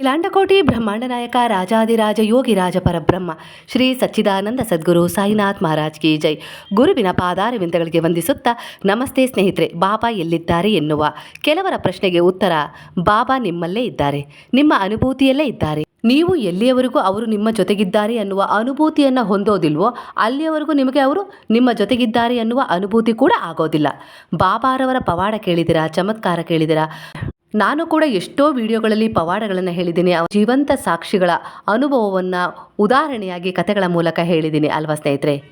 ಇಲಾಂಡಕೋಟಿ ಬ್ರಹ್ಮಾಂಡ ನಾಯಕ ರಾಜಾದಿರಾಜ ಯೋಗಿ ರಾಜ ಪರಬ್ರಹ್ಮ, ಶ್ರೀ ಸಚ್ಚಿದಾನಂದ ಸದ್ಗುರು ಸಾಯಿನಾಥ್ ಮಹಾರಾಜ್ ಕಿ ಜೈ. ಗುರುವಿನ ಪಾದಾರವಿಂದಗಳಿಗೆ ವಂದಿಸುತ್ತಾ, ನಮಸ್ತೆ ಸ್ನೇಹಿತರೆ, ಬಾಬಾ ಎಲ್ಲಿದ್ದಾರೆ ಎನ್ನುವ ಕೆಲವರ ಪ್ರಶ್ನೆಗೆ ಉತ್ತರ, ಬಾಬಾ ನಿಮ್ಮಲ್ಲೇ ಇದ್ದಾರೆ. ನಿಮ್ಮ ಅನುಭೂತಿಯಲ್ಲೇ ಇದ್ದಾರೆ. ನೀವು ಎಲ್ಲಿಯವರೆಗೂ ಅವರು ನಿಮ್ಮ ಜೊತೆಗಿದ್ದಾರೆ ಅನ್ನುವ ಅನುಭೂತಿಯನ್ನು ಹೊಂದೋದಿಲ್ವೋ, ಅಲ್ಲಿಯವರೆಗೂ ನಿಮಗೆ ಅವರು ನಿಮ್ಮ ಜೊತೆಗಿದ್ದಾರೆ ಅನ್ನುವ ಅನುಭೂತಿ ಕೂಡ ಆಗೋದಿಲ್ಲ. ಬಾಬಾರವರ ಪವಾಡ ಕೇಳಿದಿರಾ, ಚಮತ್ಕಾರ ಕೇಳಿದಿರಾ? ನಾನು ಕೂಡ ಎಷ್ಟೋ ವಿಡಿಯೋಗಳಲ್ಲಿ ಪವಾಡಗಳನ್ನು ಹೇಳಿದ್ದೀನಿ. ಜೀವಂತ ಸಾಕ್ಷಿಗಳ ಅನುಭವವನ್ನು ಉದಾಹರಣೆಯಾಗಿ ಕಥೆಗಳ ಮೂಲಕ ಹೇಳಿದ್ದೀನಿ ಅಲ್ವಾ ಸ್ನೇಹಿತರೆ?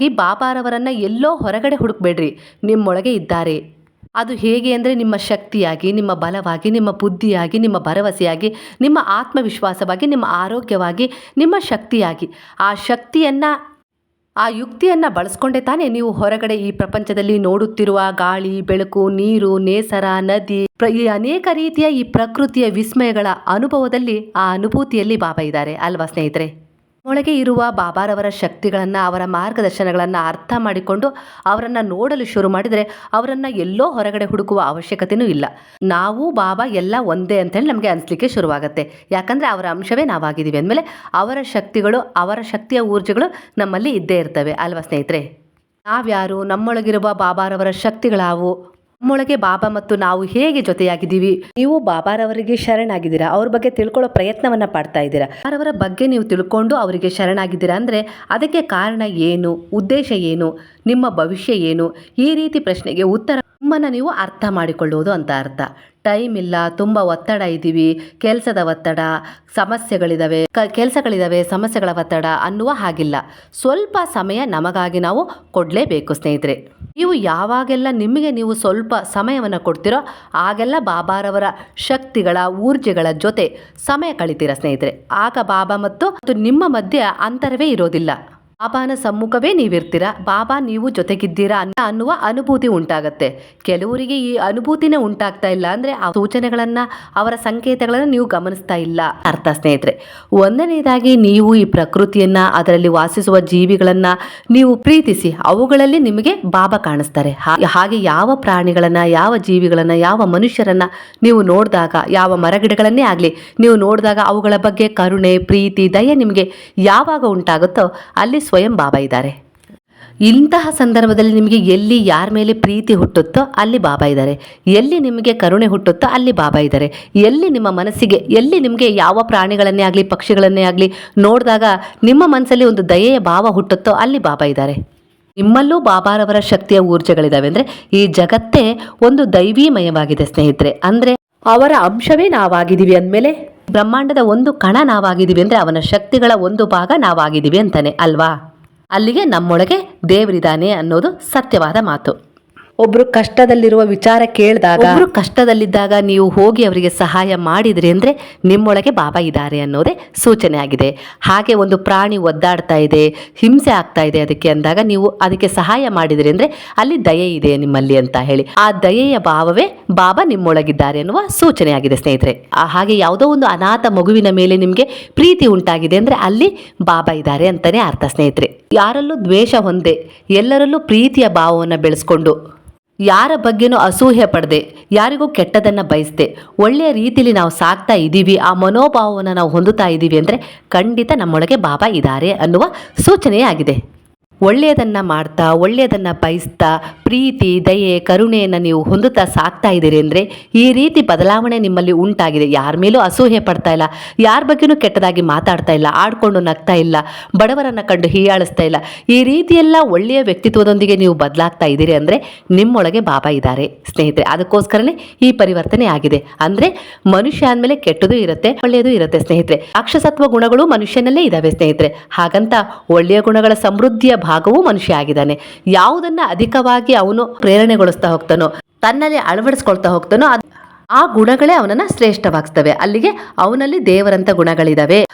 ಈ ಬಾಬಾರವರನ್ನು ಎಲ್ಲೋ ಹೊರಗಡೆ ಹುಡುಕ್ಬೇಡ್ರಿ. ನಿಮ್ಮೊಳಗೆ ಇದ್ದಾರೆ. ಅದು ಹೇಗೆ ಅಂದರೆ ನಿಮ್ಮ ಶಕ್ತಿಯಾಗಿ, ನಿಮ್ಮ ಬಲವಾಗಿ, ನಿಮ್ಮ ಬುದ್ಧಿಯಾಗಿ, ನಿಮ್ಮ ಭರವಸೆಯಾಗಿ, ನಿಮ್ಮ ಆತ್ಮವಿಶ್ವಾಸವಾಗಿ, ನಿಮ್ಮ ಆರೋಗ್ಯವಾಗಿ, ನಿಮ್ಮ ಶಕ್ತಿಯಾಗಿ. ಆ ಶಕ್ತಿಯನ್ನು ಆ ಯುಕ್ತಿಯನ್ನು ಬಳಸ್ಕೊಂಡೆ ತಾನೇ ನೀವು ಹೊರಗಡೆ ಈ ಪ್ರಪಂಚದಲ್ಲಿ ನೋಡುತ್ತಿರುವ ಗಾಳಿ, ಬೆಳಕು, ನೀರು, ನೇಸರ, ನದಿ, ಪ್ರ, ಈ ಅನೇಕ ರೀತಿಯ ಈ ಪ್ರಕೃತಿಯ ವಿಸ್ಮಯಗಳ ಅನುಭವದಲ್ಲಿ ಆ ಅನುಭೂತಿಯಲ್ಲಿ ಬಾಬಾ ಇದ್ದಾರೆ. ಅಲ್ವಾ ಸ್ನೇಹಿತರೆ? ಒಳಗೆ ಇರುವ ಬಾಬಾರವರ ಶಕ್ತಿಗಳನ್ನು, ಅವರ ಮಾರ್ಗದರ್ಶನಗಳನ್ನು ಅರ್ಥ ಮಾಡಿಕೊಂಡು ಅವರನ್ನು ನೋಡಲು ಶುರು ಮಾಡಿದರೆ ಅವರನ್ನು ಎಲ್ಲೋ ಹೊರಗಡೆ ಹುಡುಕುವ ಅವಶ್ಯಕತೆಯೂ ಇಲ್ಲ. ನಾವು, ಬಾಬಾ ಎಲ್ಲ ಒಂದೇ ಅಂತೇಳಿ ನಮಗೆ ಅನಿಸ್ಲಿಕ್ಕೆ ಶುರುವಾಗುತ್ತೆ. ಯಾಕಂದರೆ ಅವರ ಅಂಶವೇ ನಾವಾಗಿದ್ದೀವಿ ಅಂದಮೇಲೆ ಅವರ ಶಕ್ತಿಗಳು, ಅವರ ಶಕ್ತಿಯ ಊರ್ಜೆಗಳು ನಮ್ಮಲ್ಲಿ ಇದ್ದೇ ಇರ್ತವೆ. ಅಲ್ವಾ ಸ್ನೇಹಿತರೆ? ನಾವ್ಯಾರು? ನಮ್ಮೊಳಗಿರುವ ಬಾಬಾರವರ ಶಕ್ತಿಗಳಾವು? ನಮ್ಮೊಳಗೆ ಬಾಬಾ ಮತ್ತು ನಾವು ಹೇಗೆ ಜೊತೆಯಾಗಿದ್ದೀವಿ? ನೀವು ಬಾಬಾರವರಿಗೆ ಶರಣಾಗಿದ್ದೀರಾ? ಅವ್ರ ಬಗ್ಗೆ ತಿಳ್ಕೊಳ್ಳೋ ಪ್ರಯತ್ನವನ್ನ ಪಡ್ತಾ ಇದ್ದೀರಾ? ಅವರವರ ಬಗ್ಗೆ ನೀವು ತಿಳ್ಕೊಂಡು ಅವರಿಗೆ ಶರಣಾಗಿದ್ದೀರಾ ಅಂದರೆ ಅದಕ್ಕೆ ಕಾರಣ ಏನು? ಉದ್ದೇಶ ಏನು? ನಿಮ್ಮ ಭವಿಷ್ಯ ಏನು? ಈ ರೀತಿ ಪ್ರಶ್ನೆಗೆ ಉತ್ತರ ನಿಮ್ಮನ್ನು ನೀವು ಅರ್ಥ ಮಾಡಿಕೊಳ್ಳುವುದು ಅಂತ ಅರ್ಥ. ಟೈಮ್ ಇಲ್ಲ, ತುಂಬ ಒತ್ತಡ ಇದ್ದೀವಿ ಕೆಲಸದ ಒತ್ತಡ ಸಮಸ್ಯೆಗಳಿದ್ದಾವೆ ಕ, ಕೆಲಸಗಳಿದಾವೆ, ಸಮಸ್ಯೆಗಳ ಒತ್ತಡ ಅನ್ನುವ ಹಾಗಿಲ್ಲ. ಸ್ವಲ್ಪ ಸಮಯ ನಮಗಾಗಿ ನಾವು ಕೊಡಲೇಬೇಕು ಸ್ನೇಹಿತರೆ. ನೀವು ಯಾವಾಗೆಲ್ಲ ನಿಮಗೆ ನೀವು ಸ್ವಲ್ಪ ಸಮಯವನ್ನು ಕೊಡ್ತೀರೋ ಆಗೆಲ್ಲ ಬಾಬಾರವರ ಶಕ್ತಿಗಳ, ಊರ್ಜೆಗಳ ಜೊತೆ ಸಮಯ ಕಳಿತೀರ ಸ್ನೇಹಿತರೆ. ಆಗ ಬಾಬಾ ಮತ್ತು ನಿಮ್ಮ ಮಧ್ಯೆ ಅಂತರವೇ ಇರೋದಿಲ್ಲ. ಬಾಬಾನ ಸಮ್ಮುಖವೇ ನೀವಿರ್ತೀರಾ? ಬಾಬಾ, ನೀವು ಜೊತೆಗಿದ್ದೀರಾ ಅನ್ನ ಅನ್ನುವ ಅನುಭೂತಿ ಉಂಟಾಗತ್ತೆ. ಕೆಲವರಿಗೆ ಈ ಅನುಭೂತಿನೇ ಉಂಟಾಗ್ತಾ ಇಲ್ಲ ಅಂದ್ರೆ ಆ ಸೂಚನೆಗಳನ್ನ, ಅವರ ಸಂಕೇತಗಳನ್ನು ನೀವು ಗಮನಿಸ್ತಾ ಇಲ್ಲ. ಅರ್ಥ ಸ್ನೇಹಿತರೆ, ಒಂದನೇದಾಗಿ ನೀವು ಈ ಪ್ರಕೃತಿಯನ್ನ, ಅದರಲ್ಲಿ ವಾಸಿಸುವ ಜೀವಿಗಳನ್ನ ನೀವು ಪ್ರೀತಿಸಿ, ಅವುಗಳಲ್ಲಿ ನಿಮಗೆ ಬಾಬಾ ಕಾಣಿಸ್ತಾರೆ. ಹಾಗೆ ಯಾವ ಪ್ರಾಣಿಗಳನ್ನ, ಯಾವ ಜೀವಿಗಳನ್ನ, ಯಾವ ಮನುಷ್ಯರನ್ನ ನೀವು ನೋಡಿದಾಗ, ಯಾವ ಮರಗಿಡಗಳನ್ನೇ ಆಗಲಿ, ನೀವು ನೋಡಿದಾಗ ಅವುಗಳ ಬಗ್ಗೆ ಕರುಣೆ, ಪ್ರೀತಿ, ದಯೆ ನಿಮಗೆ ಯಾವಾಗ ಉಂಟಾಗುತ್ತೋ ಅಲ್ಲಿ ಸ್ವಯಂ ಬಾಬಾ ಇದ್ದಾರೆ. ಇಂತಹ ಸಂದರ್ಭದಲ್ಲಿ ನಿಮಗೆ ಎಲ್ಲಿ ಯಾರ ಮೇಲೆ ಪ್ರೀತಿ ಹುಟ್ಟುತ್ತೋ ಅಲ್ಲಿ ಬಾಬಾ ಇದ್ದಾರೆ. ಎಲ್ಲಿ ನಿಮಗೆ ಕರುಣೆ ಹುಟ್ಟುತ್ತೋ ಅಲ್ಲಿ ಬಾಬಾ ಇದ್ದಾರೆ. ಎಲ್ಲಿ ನಿಮ್ಮ ಮನಸ್ಸಿಗೆ, ಎಲ್ಲಿ ನಿಮಗೆ ಯಾವ ಪ್ರಾಣಿಗಳನ್ನೇ ಆಗಲಿ, ಪಕ್ಷಿಗಳನ್ನೇ ಆಗಲಿ ನೋಡಿದಾಗ ನಿಮ್ಮ ಮನಸ್ಸಲ್ಲಿ ಒಂದು ದಯೆಯ ಭಾವ ಹುಟ್ಟುತ್ತೋ ಅಲ್ಲಿ ಬಾಬಾ ಇದ್ದಾರೆ. ನಿಮ್ಮಲ್ಲೂ ಬಾಬಾರವರ ಶಕ್ತಿಯ ಊರ್ಜೆಗಳಿದ್ದಾವೆ ಅಂದರೆ ಈ ಜಗತ್ತೇ ಒಂದು ದೈವೀಮಯವಾಗಿದೆ ಸ್ನೇಹಿತರೆ. ಅಂದರೆ ಅವರ ಅಂಶವೇ ನಾವಾಗಿದ್ದೀವಿ ಅಂದಮೇಲೆ? ಬ್ರಹ್ಮಾಂಡದ ಒಂದು ಕಣ ನಾವಾಗಿದ್ದೀವಿ ಅಂದರೆ ಅವನ ಶಕ್ತಿಗಳ ಒಂದು ಭಾಗ ನಾವಾಗಿದ್ದೀವಿ ಅಂತಾನೆ, ಅಲ್ವಾ? ಅಲ್ಲಿಗೆ ನಮ್ಮೊಳಗೆ ದೇವರಿದ್ದಾನೆ ಅನ್ನೋದು ಸತ್ಯವಾದ ಮಾತು. ಒಬ್ರು ಕಷ್ಟದಲ್ಲಿರುವ ವಿಚಾರ ಕೇಳಿದಾಗ ಒಬ್ರು ಕಷ್ಟದಲ್ಲಿದ್ದಾಗ ನೀವು ಹೋಗಿ ಅವರಿಗೆ ಸಹಾಯ ಮಾಡಿದ್ರಿ ಅಂದ್ರೆ ನಿಮ್ಮೊಳಗೆ ಬಾಬಾ ಇದ್ದಾರೆ ಅನ್ನೋದೇ ಸೂಚನೆ ಆಗಿದೆ. ಹಾಗೆ ಒಂದು ಪ್ರಾಣಿ ಒದ್ದಾಡ್ತಾ ಇದೆ, ಹಿಂಸೆ ಆಗ್ತಾ ಇದೆ ಅದಕ್ಕೆ ಅಂದಾಗ ನೀವು ಅದಕ್ಕೆ ಸಹಾಯ ಮಾಡಿದ್ರಿ ಅಂದ್ರೆ ಅಲ್ಲಿ ದಯೆ ಇದೆ ನಿಮ್ಮಲ್ಲಿ ಅಂತ ಹೇಳಿ. ಆ ದಯೆಯ ಭಾವವೇ ಬಾಬಾ ನಿಮ್ಮೊಳಗಿದ್ದಾರೆ ಅನ್ನುವ ಸೂಚನೆ ಆಗಿದೆ ಸ್ನೇಹಿತರೆ. ಹಾಗೆ ಯಾವುದೋ ಒಂದು ಅನಾಥ ಮಗುವಿನ ಮೇಲೆ ನಿಮಗೆ ಪ್ರೀತಿ ಉಂಟಾಗಿದೆ ಅಂದ್ರೆ ಅಲ್ಲಿ ಬಾಬಾ ಇದ್ದಾರೆ ಅಂತಾನೆ ಅರ್ಥ ಸ್ನೇಹಿತರೆ. ಯಾರಲ್ಲೂ ದ್ವೇಷ ಹೊಂದೆ ಎಲ್ಲರಲ್ಲೂ ಪ್ರೀತಿಯ ಭಾವವನ್ನು ಬೆಳೆಸ್ಕೊಂಡು ಯಾರ ಬಗ್ಗೆನೂ ಅಸೂಹೆ ಪಡದೆ, ಯಾರಿಗೂ ಕೆಟ್ಟದನ್ನು ಬಯಸ್ದೆ. ಒಳ್ಳೆಯ ರೀತಿಯಲ್ಲಿ ನಾವು ಸಾಕ್ತಾ ಇದ್ದೀವಿ, ಆ ಮನೋಭಾವವನ್ನು ನಾವು ಹೊಂದುತ್ತಾ ಇದ್ದೀವಿ ಅಂದರೆ ಖಂಡಿತ ನಮ್ಮೊಳಗೆ ಬಾಬಾ ಇದ್ದಾರೆ ಅನ್ನುವ ಸೂಚನೆಯೇ ಆಗಿದೆ ಒಳ್ಳೆಯದನ್ನು ಮಾಡ್ತಾ, ಒಳ್ಳೆಯದನ್ನು ಬಯಸ್ತಾ, ಪ್ರೀತಿ, ದಯೆ, ಕರುಣೆಯನ್ನು ನೀವು ಹೊಂದುತ್ತಾ ಸಾಕ್ತಾ ಇದ್ದೀರಿ ಅಂದರೆ ಈ ರೀತಿ ಬದಲಾವಣೆ ನಿಮ್ಮಲ್ಲಿ ಉಂಟಾಗಿದೆ. ಯಾರ ಮೇಲೂ ಅಸೂಹೆ ಪಡ್ತಾ ಇಲ್ಲ, ಯಾರ ಬಗ್ಗೆನೂ ಕೆಟ್ಟದಾಗಿ ಮಾತಾಡ್ತಾ ಇಲ್ಲ, ಆಡ್ಕೊಂಡು ನಗ್ತಾ ಇಲ್ಲ, ಬಡವರನ್ನು ಕಂಡು ಹೀಯಾಳಿಸ್ತಾ ಇಲ್ಲ. ಈ ರೀತಿಯೆಲ್ಲ ಒಳ್ಳೆಯ ವ್ಯಕ್ತಿತ್ವದೊಂದಿಗೆ ನೀವು ಬದಲಾಗ್ತಾ ಇದ್ದೀರಿ ಅಂದರೆ ನಿಮ್ಮೊಳಗೆ ಬಾಬಾ ಇದ್ದಾರೆ ಸ್ನೇಹಿತರೆ. ಅದಕ್ಕೋಸ್ಕರನೇ ಈ ಪರಿವರ್ತನೆ ಆಗಿದೆ. ಅಂದರೆ ಮನುಷ್ಯ ಅಂದಮೇಲೆ ಕೆಟ್ಟದು ಇರುತ್ತೆ, ಒಳ್ಳೆಯದು ಇರುತ್ತೆ ಸ್ನೇಹಿತರೆ. ಅಕ್ಷಸತ್ವ ಗುಣಗಳು ಮನುಷ್ಯನಲ್ಲೇ ಇದ್ದಾವೆ ಸ್ನೇಹಿತರೆ. ಹಾಗಂತ ಒಳ್ಳೆಯ ಗುಣಗಳ ಸಮೃದ್ಧಿಯ ಭಾಗವೂ ಮನುಷ್ಯ ಆಗಿದ್ದಾನೆ ಯಾವುದನ್ನ ಅಧಿಕವಾಗಿ ಅವನು ಪ್ರೇರಣೆಗೊಳಿಸ್ತಾ ಹೋಗ್ತಾನೋ, ತನ್ನಲ್ಲಿ ಅಳವಡಿಸ್ಕೊಳ್ತಾ ಹೋಗ್ತಾನೋ ಆ ಗುಣಗಳೇ ಅವನನ್ನ ಶ್ರೇಷ್ಠವಾಗಿಸ್ತವೆ. ಅಲ್ಲಿಗೆ ಅವನಲ್ಲಿ ದೇವರಂತ ಗುಣಗಳಿದಾವೆ.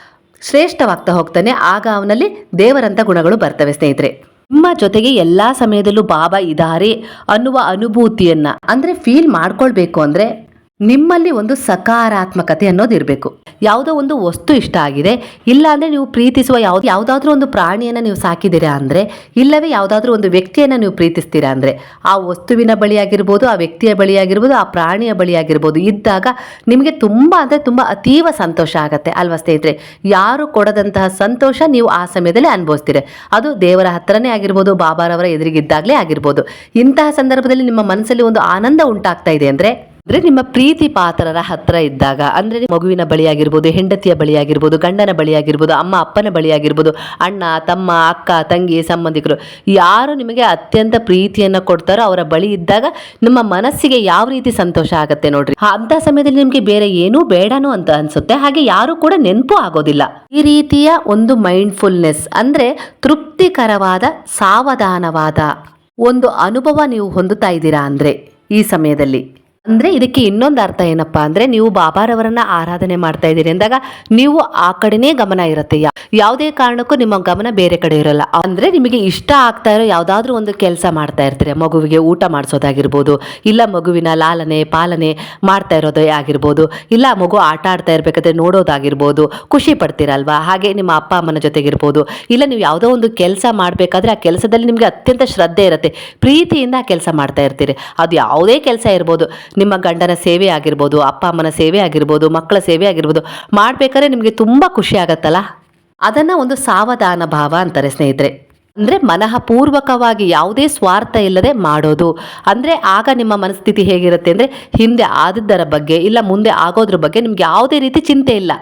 ಶ್ರೇಷ್ಠವಾಗ್ತಾ ಹೋಗ್ತಾನೆ. ಆಗ ಅವನಲ್ಲಿ ದೇವರಂತ ಗುಣಗಳು ಬರ್ತವೆ ಸ್ನೇಹಿತರೆ. ನಿಮ್ಮ ಜೊತೆಗೆ ಎಲ್ಲಾ ಸಮಯದಲ್ಲೂ ಬಾಬಾ ಇದ್ದಾರೆ ಅನ್ನುವ ಅನುಭೂತಿಯನ್ನ, ಅಂದ್ರೆ ಫೀಲ್ ಮಾಡ್ಕೊಳ್ಬೇಕು ಅಂದ್ರೆ ನಿಮ್ಮಲ್ಲಿ ಒಂದು ಸಕಾರಾತ್ಮಕತೆ ಅನ್ನೋದು ಇರಬೇಕು. ಯಾವುದೋ ಒಂದು ವಸ್ತು ಇಷ್ಟ ಆಗಿದೆ, ಇಲ್ಲ ಅಂದರೆ ನೀವು ಪ್ರೀತಿಸುವ ಯಾವ್ದು, ಯಾವುದಾದ್ರೂ ಒಂದು ಪ್ರಾಣಿಯನ್ನು ನೀವು ಸಾಕಿದ್ದೀರಾ ಅಂದರೆ, ಇಲ್ಲವೇ ಯಾವುದಾದ್ರೂ ಒಂದು ವ್ಯಕ್ತಿಯನ್ನು ನೀವು ಪ್ರೀತಿಸ್ತೀರಾ ಅಂದರೆ, ಆ ವಸ್ತುವಿನ ಬಳಿಯಾಗಿರ್ಬೋದು, ಆ ವ್ಯಕ್ತಿಯ ಬಳಿಯಾಗಿರ್ಬೋದು, ಆ ಪ್ರಾಣಿಯ ಬಳಿಯಾಗಿರ್ಬೋದು ಇದ್ದಾಗ ನಿಮಗೆ ತುಂಬ ಅಂದರೆ ತುಂಬ ಅತೀವ ಸಂತೋಷ ಆಗುತ್ತೆ ಅಲ್ವಾ ಸ್ನೇಹಿತರೆ? ಯಾರು ಕೊಡದಂತಹ ಸಂತೋಷ ನೀವು ಆ ಸಮಯದಲ್ಲಿ ಅನುಭವಿಸ್ತೀರಿ. ಅದು ದೇವರ ಹತ್ರನೇ ಆಗಿರ್ಬೋದು, ಬಾಬಾರವರ ಎದುರಿಗಿದ್ದಾಗಲೇ ಆಗಿರ್ಬೋದು. ಇಂತಹ ಸಂದರ್ಭದಲ್ಲಿ ನಿಮ್ಮ ಮನಸ್ಸಲ್ಲಿ ಒಂದು ಆನಂದ ಉಂಟಾಗ್ತಾ ಇದೆ ಅಂದರೆ ಅಂದ್ರೆ ನಿಮ್ಮ ಪ್ರೀತಿ ಪಾತ್ರರ ಹತ್ರ ಇದ್ದಾಗ, ಅಂದ್ರೆ ಮಗುವಿನ ಬಳಿಯಾಗಿರ್ಬೋದು, ಹೆಂಡತಿಯ ಬಳಿಯಾಗಿರ್ಬೋದು, ಗಂಡನ ಬಳಿಯಾಗಿರ್ಬೋದು, ಅಮ್ಮ ಅಪ್ಪನ ಬಳಿಯಾಗಿರ್ಬೋದು, ಅಣ್ಣ, ತಮ್ಮ, ಅಕ್ಕ, ತಂಗಿ, ಸಂಬಂಧಿಕರು, ಯಾರು ನಿಮಗೆ ಅತ್ಯಂತ ಪ್ರೀತಿಯನ್ನ ಕೊಡ್ತಾರೋ ಅವರ ಬಳಿ ಇದ್ದಾಗ ನಿಮ್ಮ ಮನಸ್ಸಿಗೆ ಯಾವ ರೀತಿ ಸಂತೋಷ ಆಗುತ್ತೆ ನೋಡ್ರಿ. ಅಂಥ ಸಮಯದಲ್ಲಿ ನಿಮ್ಗೆ ಬೇರೆ ಏನೂ ಬೇಡನೋ ಅಂತ ಅನ್ಸುತ್ತೆ. ಹಾಗೆ ಯಾರು ಕೂಡ ನೆನಪು ಆಗೋದಿಲ್ಲ. ಈ ರೀತಿಯ ಒಂದು ಮೈಂಡ್ಫುಲ್ನೆಸ್ ಅಂದ್ರೆ ತೃಪ್ತಿಕರವಾದ ಸಾವಧಾನವಾದ ಒಂದು ಅನುಭವ ನೀವು ಹೊಂದುತ್ತಾ ಇದ್ದೀರಾ ಅಂದ್ರೆ ಈ ಸಮಯದಲ್ಲಿ. ಅಂದ್ರೆ ಇದಕ್ಕೆ ಇನ್ನೊಂದು ಅರ್ಥ ಏನಪ್ಪಾ ಅಂದ್ರೆ ನೀವು ಬಾಬಾರವರನ್ನ ಆರಾಧನೆ ಮಾಡ್ತಾ ಇದ್ದೀರಿ. ಅಂದಾಗ ನೀವು ಆ ಕಡೆನೇ ಗಮನ ಇರುತ್ತೆ. ಯಾವುದೇ ಕಾರಣಕ್ಕೂ ನಿಮ್ಮ ಗಮನ ಬೇರೆ ಕಡೆ ಇರಲ್ಲ. ಅಂದ್ರೆ ನಿಮಗೆ ಇಷ್ಟ ಆಗ್ತಾ ಇರೋ ಯಾವ್ದಾದ್ರು ಒಂದು ಕೆಲಸ ಮಾಡ್ತಾ ಇರ್ತೀರಿ. ಮಗುವಿಗೆ ಊಟ ಮಾಡಿಸೋದಾಗಿರ್ಬೋದು, ಇಲ್ಲ ಮಗುವಿನ ಲಾಲನೆ, ಪಾಲನೆ ಮಾಡ್ತಾ ಇರೋದೇ ಆಗಿರ್ಬೋದು, ಇಲ್ಲ ಮಗು ಆಟ ಆಡ್ತಾ ಇರ್ಬೇಕಾದ್ರೆ ನೋಡೋದಾಗಿರ್ಬೋದು, ಖುಷಿ ಪಡ್ತೀರಲ್ವಾ? ಹಾಗೆ ನಿಮ್ಮ ಅಪ್ಪ ಅಮ್ಮನ ಜೊತೆಗಿರ್ಬೋದು, ಇಲ್ಲ ನೀವು ಯಾವುದೋ ಒಂದು ಕೆಲಸ ಮಾಡಬೇಕಾದ್ರೆ ಆ ಕೆಲಸದಲ್ಲಿ ನಿಮಗೆ ಅತ್ಯಂತ ಶ್ರದ್ಧೆ ಇರುತ್ತೆ. ಪ್ರೀತಿಯಿಂದ ಕೆಲಸ ಮಾಡ್ತಾ ಇರ್ತೀರಿ. ಅದು ಯಾವುದೇ ಕೆಲಸ ಇರ್ಬೋದು. ನಿಮ್ಮ ಗಂಡನ ಸೇವೆ ಆಗಿರ್ಬೋದು, ಅಪ್ಪ ಅಮ್ಮನ ಸೇವೆ ಆಗಿರ್ಬೋದು, ಮಕ್ಕಳ ಸೇವೆ ಆಗಿರ್ಬೋದು ಮಾಡಬೇಕಾದ್ರೆ ನಿಮಗೆ ತುಂಬ ಖುಷಿ ಆಗತ್ತಲ್ಲ? ಅದನ್ನು ಒಂದು ಸಾವಧಾನ ಭಾವ ಅಂತಾರೆ ಸ್ನೇಹಿತರೆ. ಅಂದರೆ ಮನಃಪೂರ್ವಕವಾಗಿ ಯಾವುದೇ ಸ್ವಾರ್ಥ ಇಲ್ಲದೆ ಮಾಡೋದು. ಅಂದರೆ ಆಗ ನಿಮ್ಮ ಮನಸ್ಥಿತಿ ಹೇಗಿರುತ್ತೆ ಅಂದರೆ ಹಿಂದೆ ಆದದ್ದರ ಬಗ್ಗೆ ಇಲ್ಲ ಮುಂದೆ ಆಗೋದ್ರ ಬಗ್ಗೆ ನಿಮ್ಗೆ ಯಾವುದೇ ರೀತಿ ಚಿಂತೆ ಇಲ್ಲ.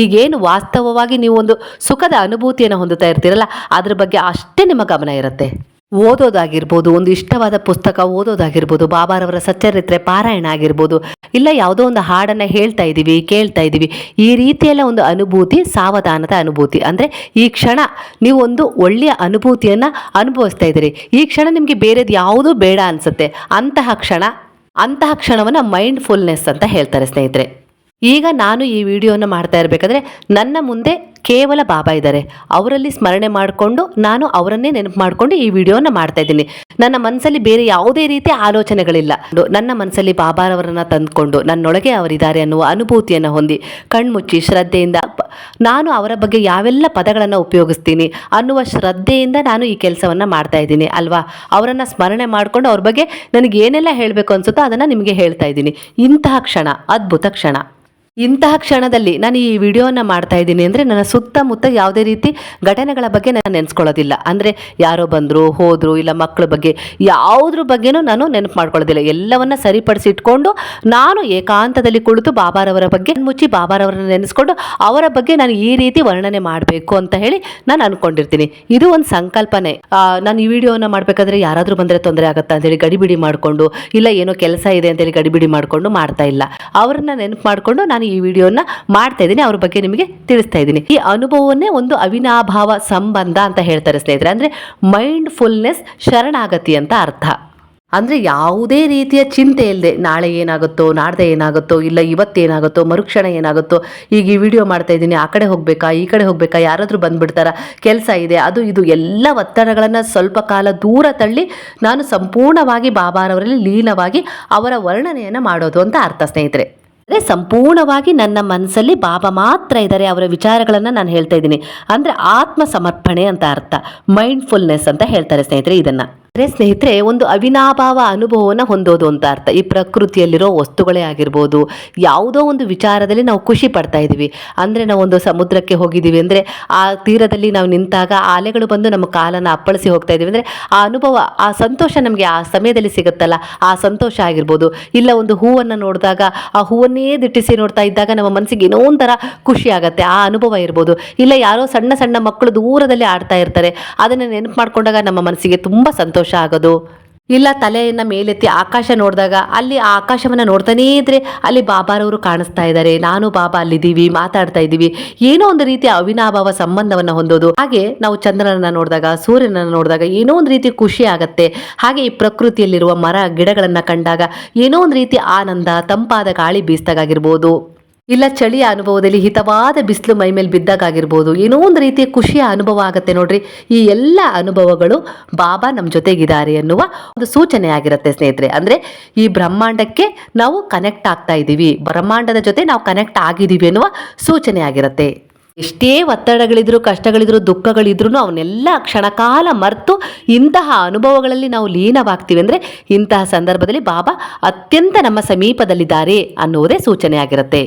ಈಗೇನು ವಾಸ್ತವವಾಗಿ ನೀವು ಒಂದು ಸುಖದ ಅನುಭೂತಿಯನ್ನು ಹೊಂದುತ್ತಾ ಇರ್ತೀರಲ್ಲ, ಅದ್ರ ಬಗ್ಗೆ ಅಷ್ಟೇ ನಿಮ್ಮ ಗಮನ ಇರುತ್ತೆ. ಓದೋದಾಗಿರ್ಬೋದು, ಒಂದು ಇಷ್ಟವಾದ ಪುಸ್ತಕ ಓದೋದಾಗಿರ್ಬೋದು, ಬಾಬಾರವರ ಸಚ್ಚರಿತ್ರೆ ಪಾರಾಯಣ ಆಗಿರ್ಬೋದು, ಇಲ್ಲ ಯಾವುದೋ ಒಂದು ಹಾಡನ್ನು ಹೇಳ್ತಾ ಇದ್ದೀವಿ, ಕೇಳ್ತಾ ಇದ್ದೀವಿ, ಈ ರೀತಿಯೆಲ್ಲ ಒಂದು ಅನುಭೂತಿ, ಸಾವಧಾನದ ಅನುಭೂತಿ. ಅಂದರೆ ಈ ಕ್ಷಣ ನೀವು ಒಂದು ಒಳ್ಳೆಯ ಅನುಭೂತಿಯನ್ನು ಅನುಭವಿಸ್ತಾ ಇದ್ದೀರಿ. ಈ ಕ್ಷಣ ನಿಮಗೆ ಬೇರೆದು ಯಾವುದೂ ಬೇಡ ಅನಿಸುತ್ತೆ. ಅಂತಹ ಕ್ಷಣ, ಅಂತಹ ಕ್ಷಣವನ್ನು ಮೈಂಡ್ಫುಲ್ನೆಸ್ ಅಂತ ಹೇಳ್ತಾರೆ ಸ್ನೇಹಿತರೆ. ಈಗ ನಾನು ಈ ವಿಡಿಯೋನ ಮಾಡ್ತಾ ಇರಬೇಕಾದ್ರೆ, ನನ್ನ ಮುಂದೆ ಕೇವಲ ಬಾಬಾ ಇದ್ದಾರೆ. ಅವರಲ್ಲಿ ಸ್ಮರಣೆ ಮಾಡಿಕೊಂಡು ನಾನು ಅವರನ್ನೇ ನೆನಪು ಮಾಡಿಕೊಂಡು ಈ ವಿಡಿಯೋನ ಮಾಡ್ತಾ ಇದ್ದೀನಿ. ನನ್ನ ಮನಸ್ಸಲ್ಲಿ ಬೇರೆ ಯಾವುದೇ ರೀತಿಯ ಆಲೋಚನೆಗಳಿಲ್ಲ. ನನ್ನ ಮನಸ್ಸಲ್ಲಿ ಬಾಬಾರವರನ್ನ ತಂದುಕೊಂಡು ನನ್ನೊಳಗೆ ಅವರಿದ್ದಾರೆ ಅನ್ನುವ ಅನುಭೂತಿಯನ್ನು ಹೊಂದಿ, ಕಣ್ಮುಚ್ಚಿ, ಶ್ರದ್ಧೆಯಿಂದ ನಾನು ಅವರ ಬಗ್ಗೆ ಯಾವೆಲ್ಲ ಪದಗಳನ್ನು ಉಪಯೋಗಿಸ್ತೀನಿ ಅನ್ನುವ ಶ್ರದ್ಧೆಯಿಂದ ನಾನು ಈ ಕೆಲಸವನ್ನು ಮಾಡ್ತಾ ಇದ್ದೀನಿ, ಅಲ್ವಾ? ಅವರನ್ನು ಸ್ಮರಣೆ ಮಾಡಿಕೊಂಡು ಅವ್ರ ಬಗ್ಗೆ ನನಗೆ ಏನೆಲ್ಲ ಹೇಳಬೇಕು ಅನ್ಸುತ್ತೋ ಅದನ್ನು ನಿಮಗೆ ಹೇಳ್ತಾ ಇದ್ದೀನಿ. ಇಂತಹ ಕ್ಷಣ, ಅದ್ಭುತ ಕ್ಷಣ. ಇಂತಹ ಕ್ಷಣದಲ್ಲಿ ನಾನು ಈ ವಿಡಿಯೋನ ಮಾಡ್ತಾ ಇದ್ದೀನಿ ಅಂದರೆ ನನ್ನ ಸುತ್ತಮುತ್ತ ಯಾವುದೇ ರೀತಿ ಘಟನೆಗಳ ಬಗ್ಗೆ ನಾನು ನೆನೆಸ್ಕೊಳ್ಳೋದಿಲ್ಲ. ಅಂದರೆ ಯಾರೋ ಬಂದರು, ಹೋದರು, ಇಲ್ಲ ಮಕ್ಕಳ ಬಗ್ಗೆ, ಯಾವುದ್ರ ಬಗ್ಗೆನೂ ನಾನು ನೆನಪು ಮಾಡ್ಕೊಳ್ಳೋದಿಲ್ಲ. ಎಲ್ಲವನ್ನ ಸರಿಪಡಿಸಿ ಇಟ್ಕೊಂಡು ನಾನು ಏಕಾಂತದಲ್ಲಿ ಕುಳಿತು ಬಾಬಾರವರ ಬಗ್ಗೆ ಮುಚ್ಚಿ ಬಾಬಾರವರನ್ನ ನೆನೆಸ್ಕೊಂಡು ಅವರ ಬಗ್ಗೆ ನಾನು ಈ ರೀತಿ ವರ್ಣನೆ ಮಾಡಬೇಕು ಅಂತ ಹೇಳಿ ನಾನು ಅಂದ್ಕೊಂಡಿರ್ತೀನಿ ಇದು ಒಂದು ಸಂಕಲ್ಪನೆ. ನಾನು ಈ ವಿಡಿಯೋನ ಮಾಡಬೇಕಾದ್ರೆ ಯಾರಾದರೂ ಬಂದರೆ ತೊಂದರೆ ಆಗುತ್ತಾ ಅಂತೇಳಿ ಗಡಿಬಿಡಿ ಮಾಡಿಕೊಂಡು, ಇಲ್ಲ ಏನೋ ಕೆಲಸ ಇದೆ ಅಂತೇಳಿ ಗಡಿಬಿಡಿ ಮಾಡಿಕೊಂಡು ಮಾಡ್ತಾ ಇಲ್ಲ. ಅವ್ರನ್ನ ನೆನಪು ಮಾಡಿಕೊಂಡು ನಾನು ಈ ವಿಡಿಯೋನ ಮಾಡ್ತಾ ಇದ್ದೀನಿ, ಅವ್ರ ಬಗ್ಗೆ ನಿಮಗೆ ತಿಳಿಸ್ತಾ ಇದ್ದೀನಿ. ಈ ಅನುಭವವನ್ನೇ ಒಂದು ಅವಿನಾಭಾವ ಸಂಬಂಧ ಅಂತ ಹೇಳ್ತಾರೆ ಸ್ನೇಹಿತರೆ, ಅಂದರೆ ಮೈಂಡ್ ಫುಲ್ನೆಸ್ ಶರಣಾಗತಿ ಅಂತ ಅರ್ಥ. ಅಂದರೆ ಯಾವುದೇ ರೀತಿಯ ಚಿಂತೆ ಇಲ್ಲದೆ ನಾಳೆ ಏನಾಗುತ್ತೋ, ನಾಡ್ದೆ ಏನಾಗುತ್ತೋ, ಇಲ್ಲ ಇವತ್ತೇನಾಗುತ್ತೋ ಮರುಕ್ಷಣ ಏನಾಗುತ್ತೋ, ಈಗ ಈ ವಿಡಿಯೋ ಮಾಡ್ತಾ ಇದ್ದೀನಿ, ಆ ಕಡೆ ಹೋಗಬೇಕಾ, ಈ ಕಡೆ ಹೋಗಬೇಕಾ, ಯಾರಾದರೂ ಬಂದ್ಬಿಡ್ತಾರಾ, ಕೆಲಸ ಇದೆ, ಅದು ಇದು, ಎಲ್ಲ ಒತ್ತಡಗಳನ್ನು ಸ್ವಲ್ಪ ಕಾಲ ದೂರ ತಳ್ಳಿ ನಾನು ಸಂಪೂರ್ಣವಾಗಿ ಬಾಬಾರವರಲ್ಲಿ ಲೀನವಾಗಿ ಅವರ ವರ್ಣನೆಯನ್ನು ಮಾಡೋದು ಅಂತ ಅರ್ಥ ಸ್ನೇಹಿತರೆ. ಅಂದರೆ ಸಂಪೂರ್ಣವಾಗಿ ನನ್ನ ಮನಸ್ಸಲ್ಲಿ ಬಾಬಾ ಮಾತ್ರ ಇದ್ದಾರೆ, ಅವರ ವಿಚಾರಗಳನ್ನು ನಾನು ಹೇಳ್ತಾ ಇದ್ದೀನಿ. ಅಂದರೆ ಆತ್ಮ ಸಮರ್ಪಣೆ ಅಂತ ಅರ್ಥ ಮೈಂಡ್ಫುಲ್ನೆಸ್ ಅಂತ ಹೇಳ್ತಾರೆ ಸ್ನೇಹಿತರೆ ಇದನ್ನು. ಸ್ನೇಹಿತರೆ, ಒಂದು ಅವಿನಾಭಾವ ಅನುಭವವನ್ನು ಹೊಂದೋದು ಅಂತ ಅರ್ಥ. ಈ ಪ್ರಕೃತಿಯಲ್ಲಿರೋ ವಸ್ತುಗಳೇ ಆಗಿರ್ಬೋದು, ಯಾವುದೋ ಒಂದು ವಿಚಾರದಲ್ಲಿ ನಾವು ಖುಷಿ ಪಡ್ತಾ ಇದ್ದೀವಿ. ಅಂದರೆ ನಾವು ಒಂದು ಸಮುದ್ರಕ್ಕೆ ಹೋಗಿದ್ದೀವಿ ಅಂದರೆ, ಆ ತೀರದಲ್ಲಿ ನಾವು ನಿಂತಾಗ ಆ ಅಲೆಗಳು ಬಂದು ನಮ್ಮ ಕಾಲನ್ನು ಅಪ್ಪಳಿಸಿ ಹೋಗ್ತಾ ಇದ್ದೀವಿ ಅಂದರೆ, ಆ ಅನುಭವ, ಆ ಸಂತೋಷ ನಮಗೆ ಆ ಸಮಯದಲ್ಲಿ ಸಿಗುತ್ತಲ್ಲ, ಆ ಸಂತೋಷ ಆಗಿರ್ಬೋದು. ಇಲ್ಲ ಒಂದು ಹೂವನ್ನು ನೋಡಿದಾಗ, ಆ ಹೂವನ್ನೇ ದಿಟ್ಟಿಸಿ ನೋಡ್ತಾ ಇದ್ದಾಗ ನಮ್ಮ ಮನಸ್ಸಿಗೆ ಏನೋ ಒಂಥರ ಖುಷಿ ಆಗುತ್ತೆ, ಆ ಅನುಭವ ಇರ್ಬೋದು. ಇಲ್ಲ ಯಾರೋ ಸಣ್ಣ ಸಣ್ಣ ಮಕ್ಕಳು ದೂರದಲ್ಲಿ ಆಡ್ತಾ ಇರ್ತಾರೆ, ಅದನ್ನು ನೆನಪು ಮಾಡಿಕೊಂಡಾಗ ನಮ್ಮ ಮನಸ್ಸಿಗೆ ತುಂಬ ಸಂತೋಷ ಆಗೋದು. ಇಲ್ಲ ತಲೆಯನ್ನು ಮೇಲೆತ್ತಿ ಆಕಾಶ ನೋಡಿದಾಗ ಅಲ್ಲಿ ಆ ಆಕಾಶವನ್ನು ನೋಡ್ತಾನೇ ಇದ್ರೆ ಅಲ್ಲಿ ಬಾಬಾರವರು ಕಾಣಿಸ್ತಾ ಇದ್ದಾರೆ ನಾನು ಬಾಬಾ ಅಲ್ಲಿದ್ದೀವಿ, ಮಾತಾಡ್ತಾ ಇದ್ದೀವಿ. ಏನೋ ಒಂದು ರೀತಿಯ ಅವಿನಾಭಾವ ಸಂಬಂಧವನ್ನು ಹೊಂದೋದು. ಹಾಗೆ ನಾವು ಚಂದ್ರನನ್ನು ನೋಡಿದಾಗ, ಸೂರ್ಯನನ್ನು ನೋಡಿದಾಗ ಏನೋ ಒಂದು ರೀತಿ ಖುಷಿ ಆಗತ್ತೆ. ಹಾಗೆ ಈ ಪ್ರಕೃತಿಯಲ್ಲಿರುವ ಮರ, ಗಿಡಗಳನ್ನು ಕಂಡಾಗ ಏನೋ ಒಂದು ರೀತಿ ಆನಂದ, ತಂಪಾದ ಗಾಳಿ ಬೀಸ್ದಾಗಿರ್ಬೋದು ಇಲ್ಲ ಚಳಿಯ ಅನುಭವದಲ್ಲಿ ಹಿತವಾದ ಬಿಸಿಲು ಮೈ ಮೇಲೆ ಬಿದ್ದಾಗಿರ್ಬೋದು ಏನೋ ಒಂದು ರೀತಿಯ ಖುಷಿಯ ಅನುಭವ ಆಗುತ್ತೆ ನೋಡ್ರಿ. ಈ ಎಲ್ಲ ಅನುಭವಗಳು ಬಾಬಾ ನಮ್ಮ ಜೊತೆಗಿದ್ದಾರೆ ಎನ್ನುವ ಒಂದು ಸೂಚನೆ ಆಗಿರುತ್ತೆ ಸ್ನೇಹಿತರೆ. ಅಂದರೆ ಈ ಬ್ರಹ್ಮಾಂಡಕ್ಕೆ ನಾವು ಕನೆಕ್ಟ್ ಆಗ್ತಾ ಇದ್ದೀವಿ ಬ್ರಹ್ಮಾಂಡದ ಜೊತೆ ನಾವು ಕನೆಕ್ಟ್ ಆಗಿದ್ದೀವಿ ಎನ್ನುವ ಸೂಚನೆ ಆಗಿರುತ್ತೆ. ಎಷ್ಟೇ ಒತ್ತಡಗಳಿದ್ರು, ಕಷ್ಟಗಳಿದ್ರು ದುಃಖಗಳಿದ್ರು ಅವನ್ನೆಲ್ಲ ಕ್ಷಣಕಾಲ ಮರೆತು ಇಂತಹ ಅನುಭವಗಳಲ್ಲಿ ನಾವು ಲೀನವಾಗ್ತೀವಿ ಅಂದರೆ ಇಂತಹ ಸಂದರ್ಭದಲ್ಲಿ ಬಾಬಾ ಅತ್ಯಂತ ನಮ್ಮ ಸಮೀಪದಲ್ಲಿದ್ದಾರೆ ಅನ್ನುವುದೇ ಸೂಚನೆ ಆಗಿರುತ್ತೆ.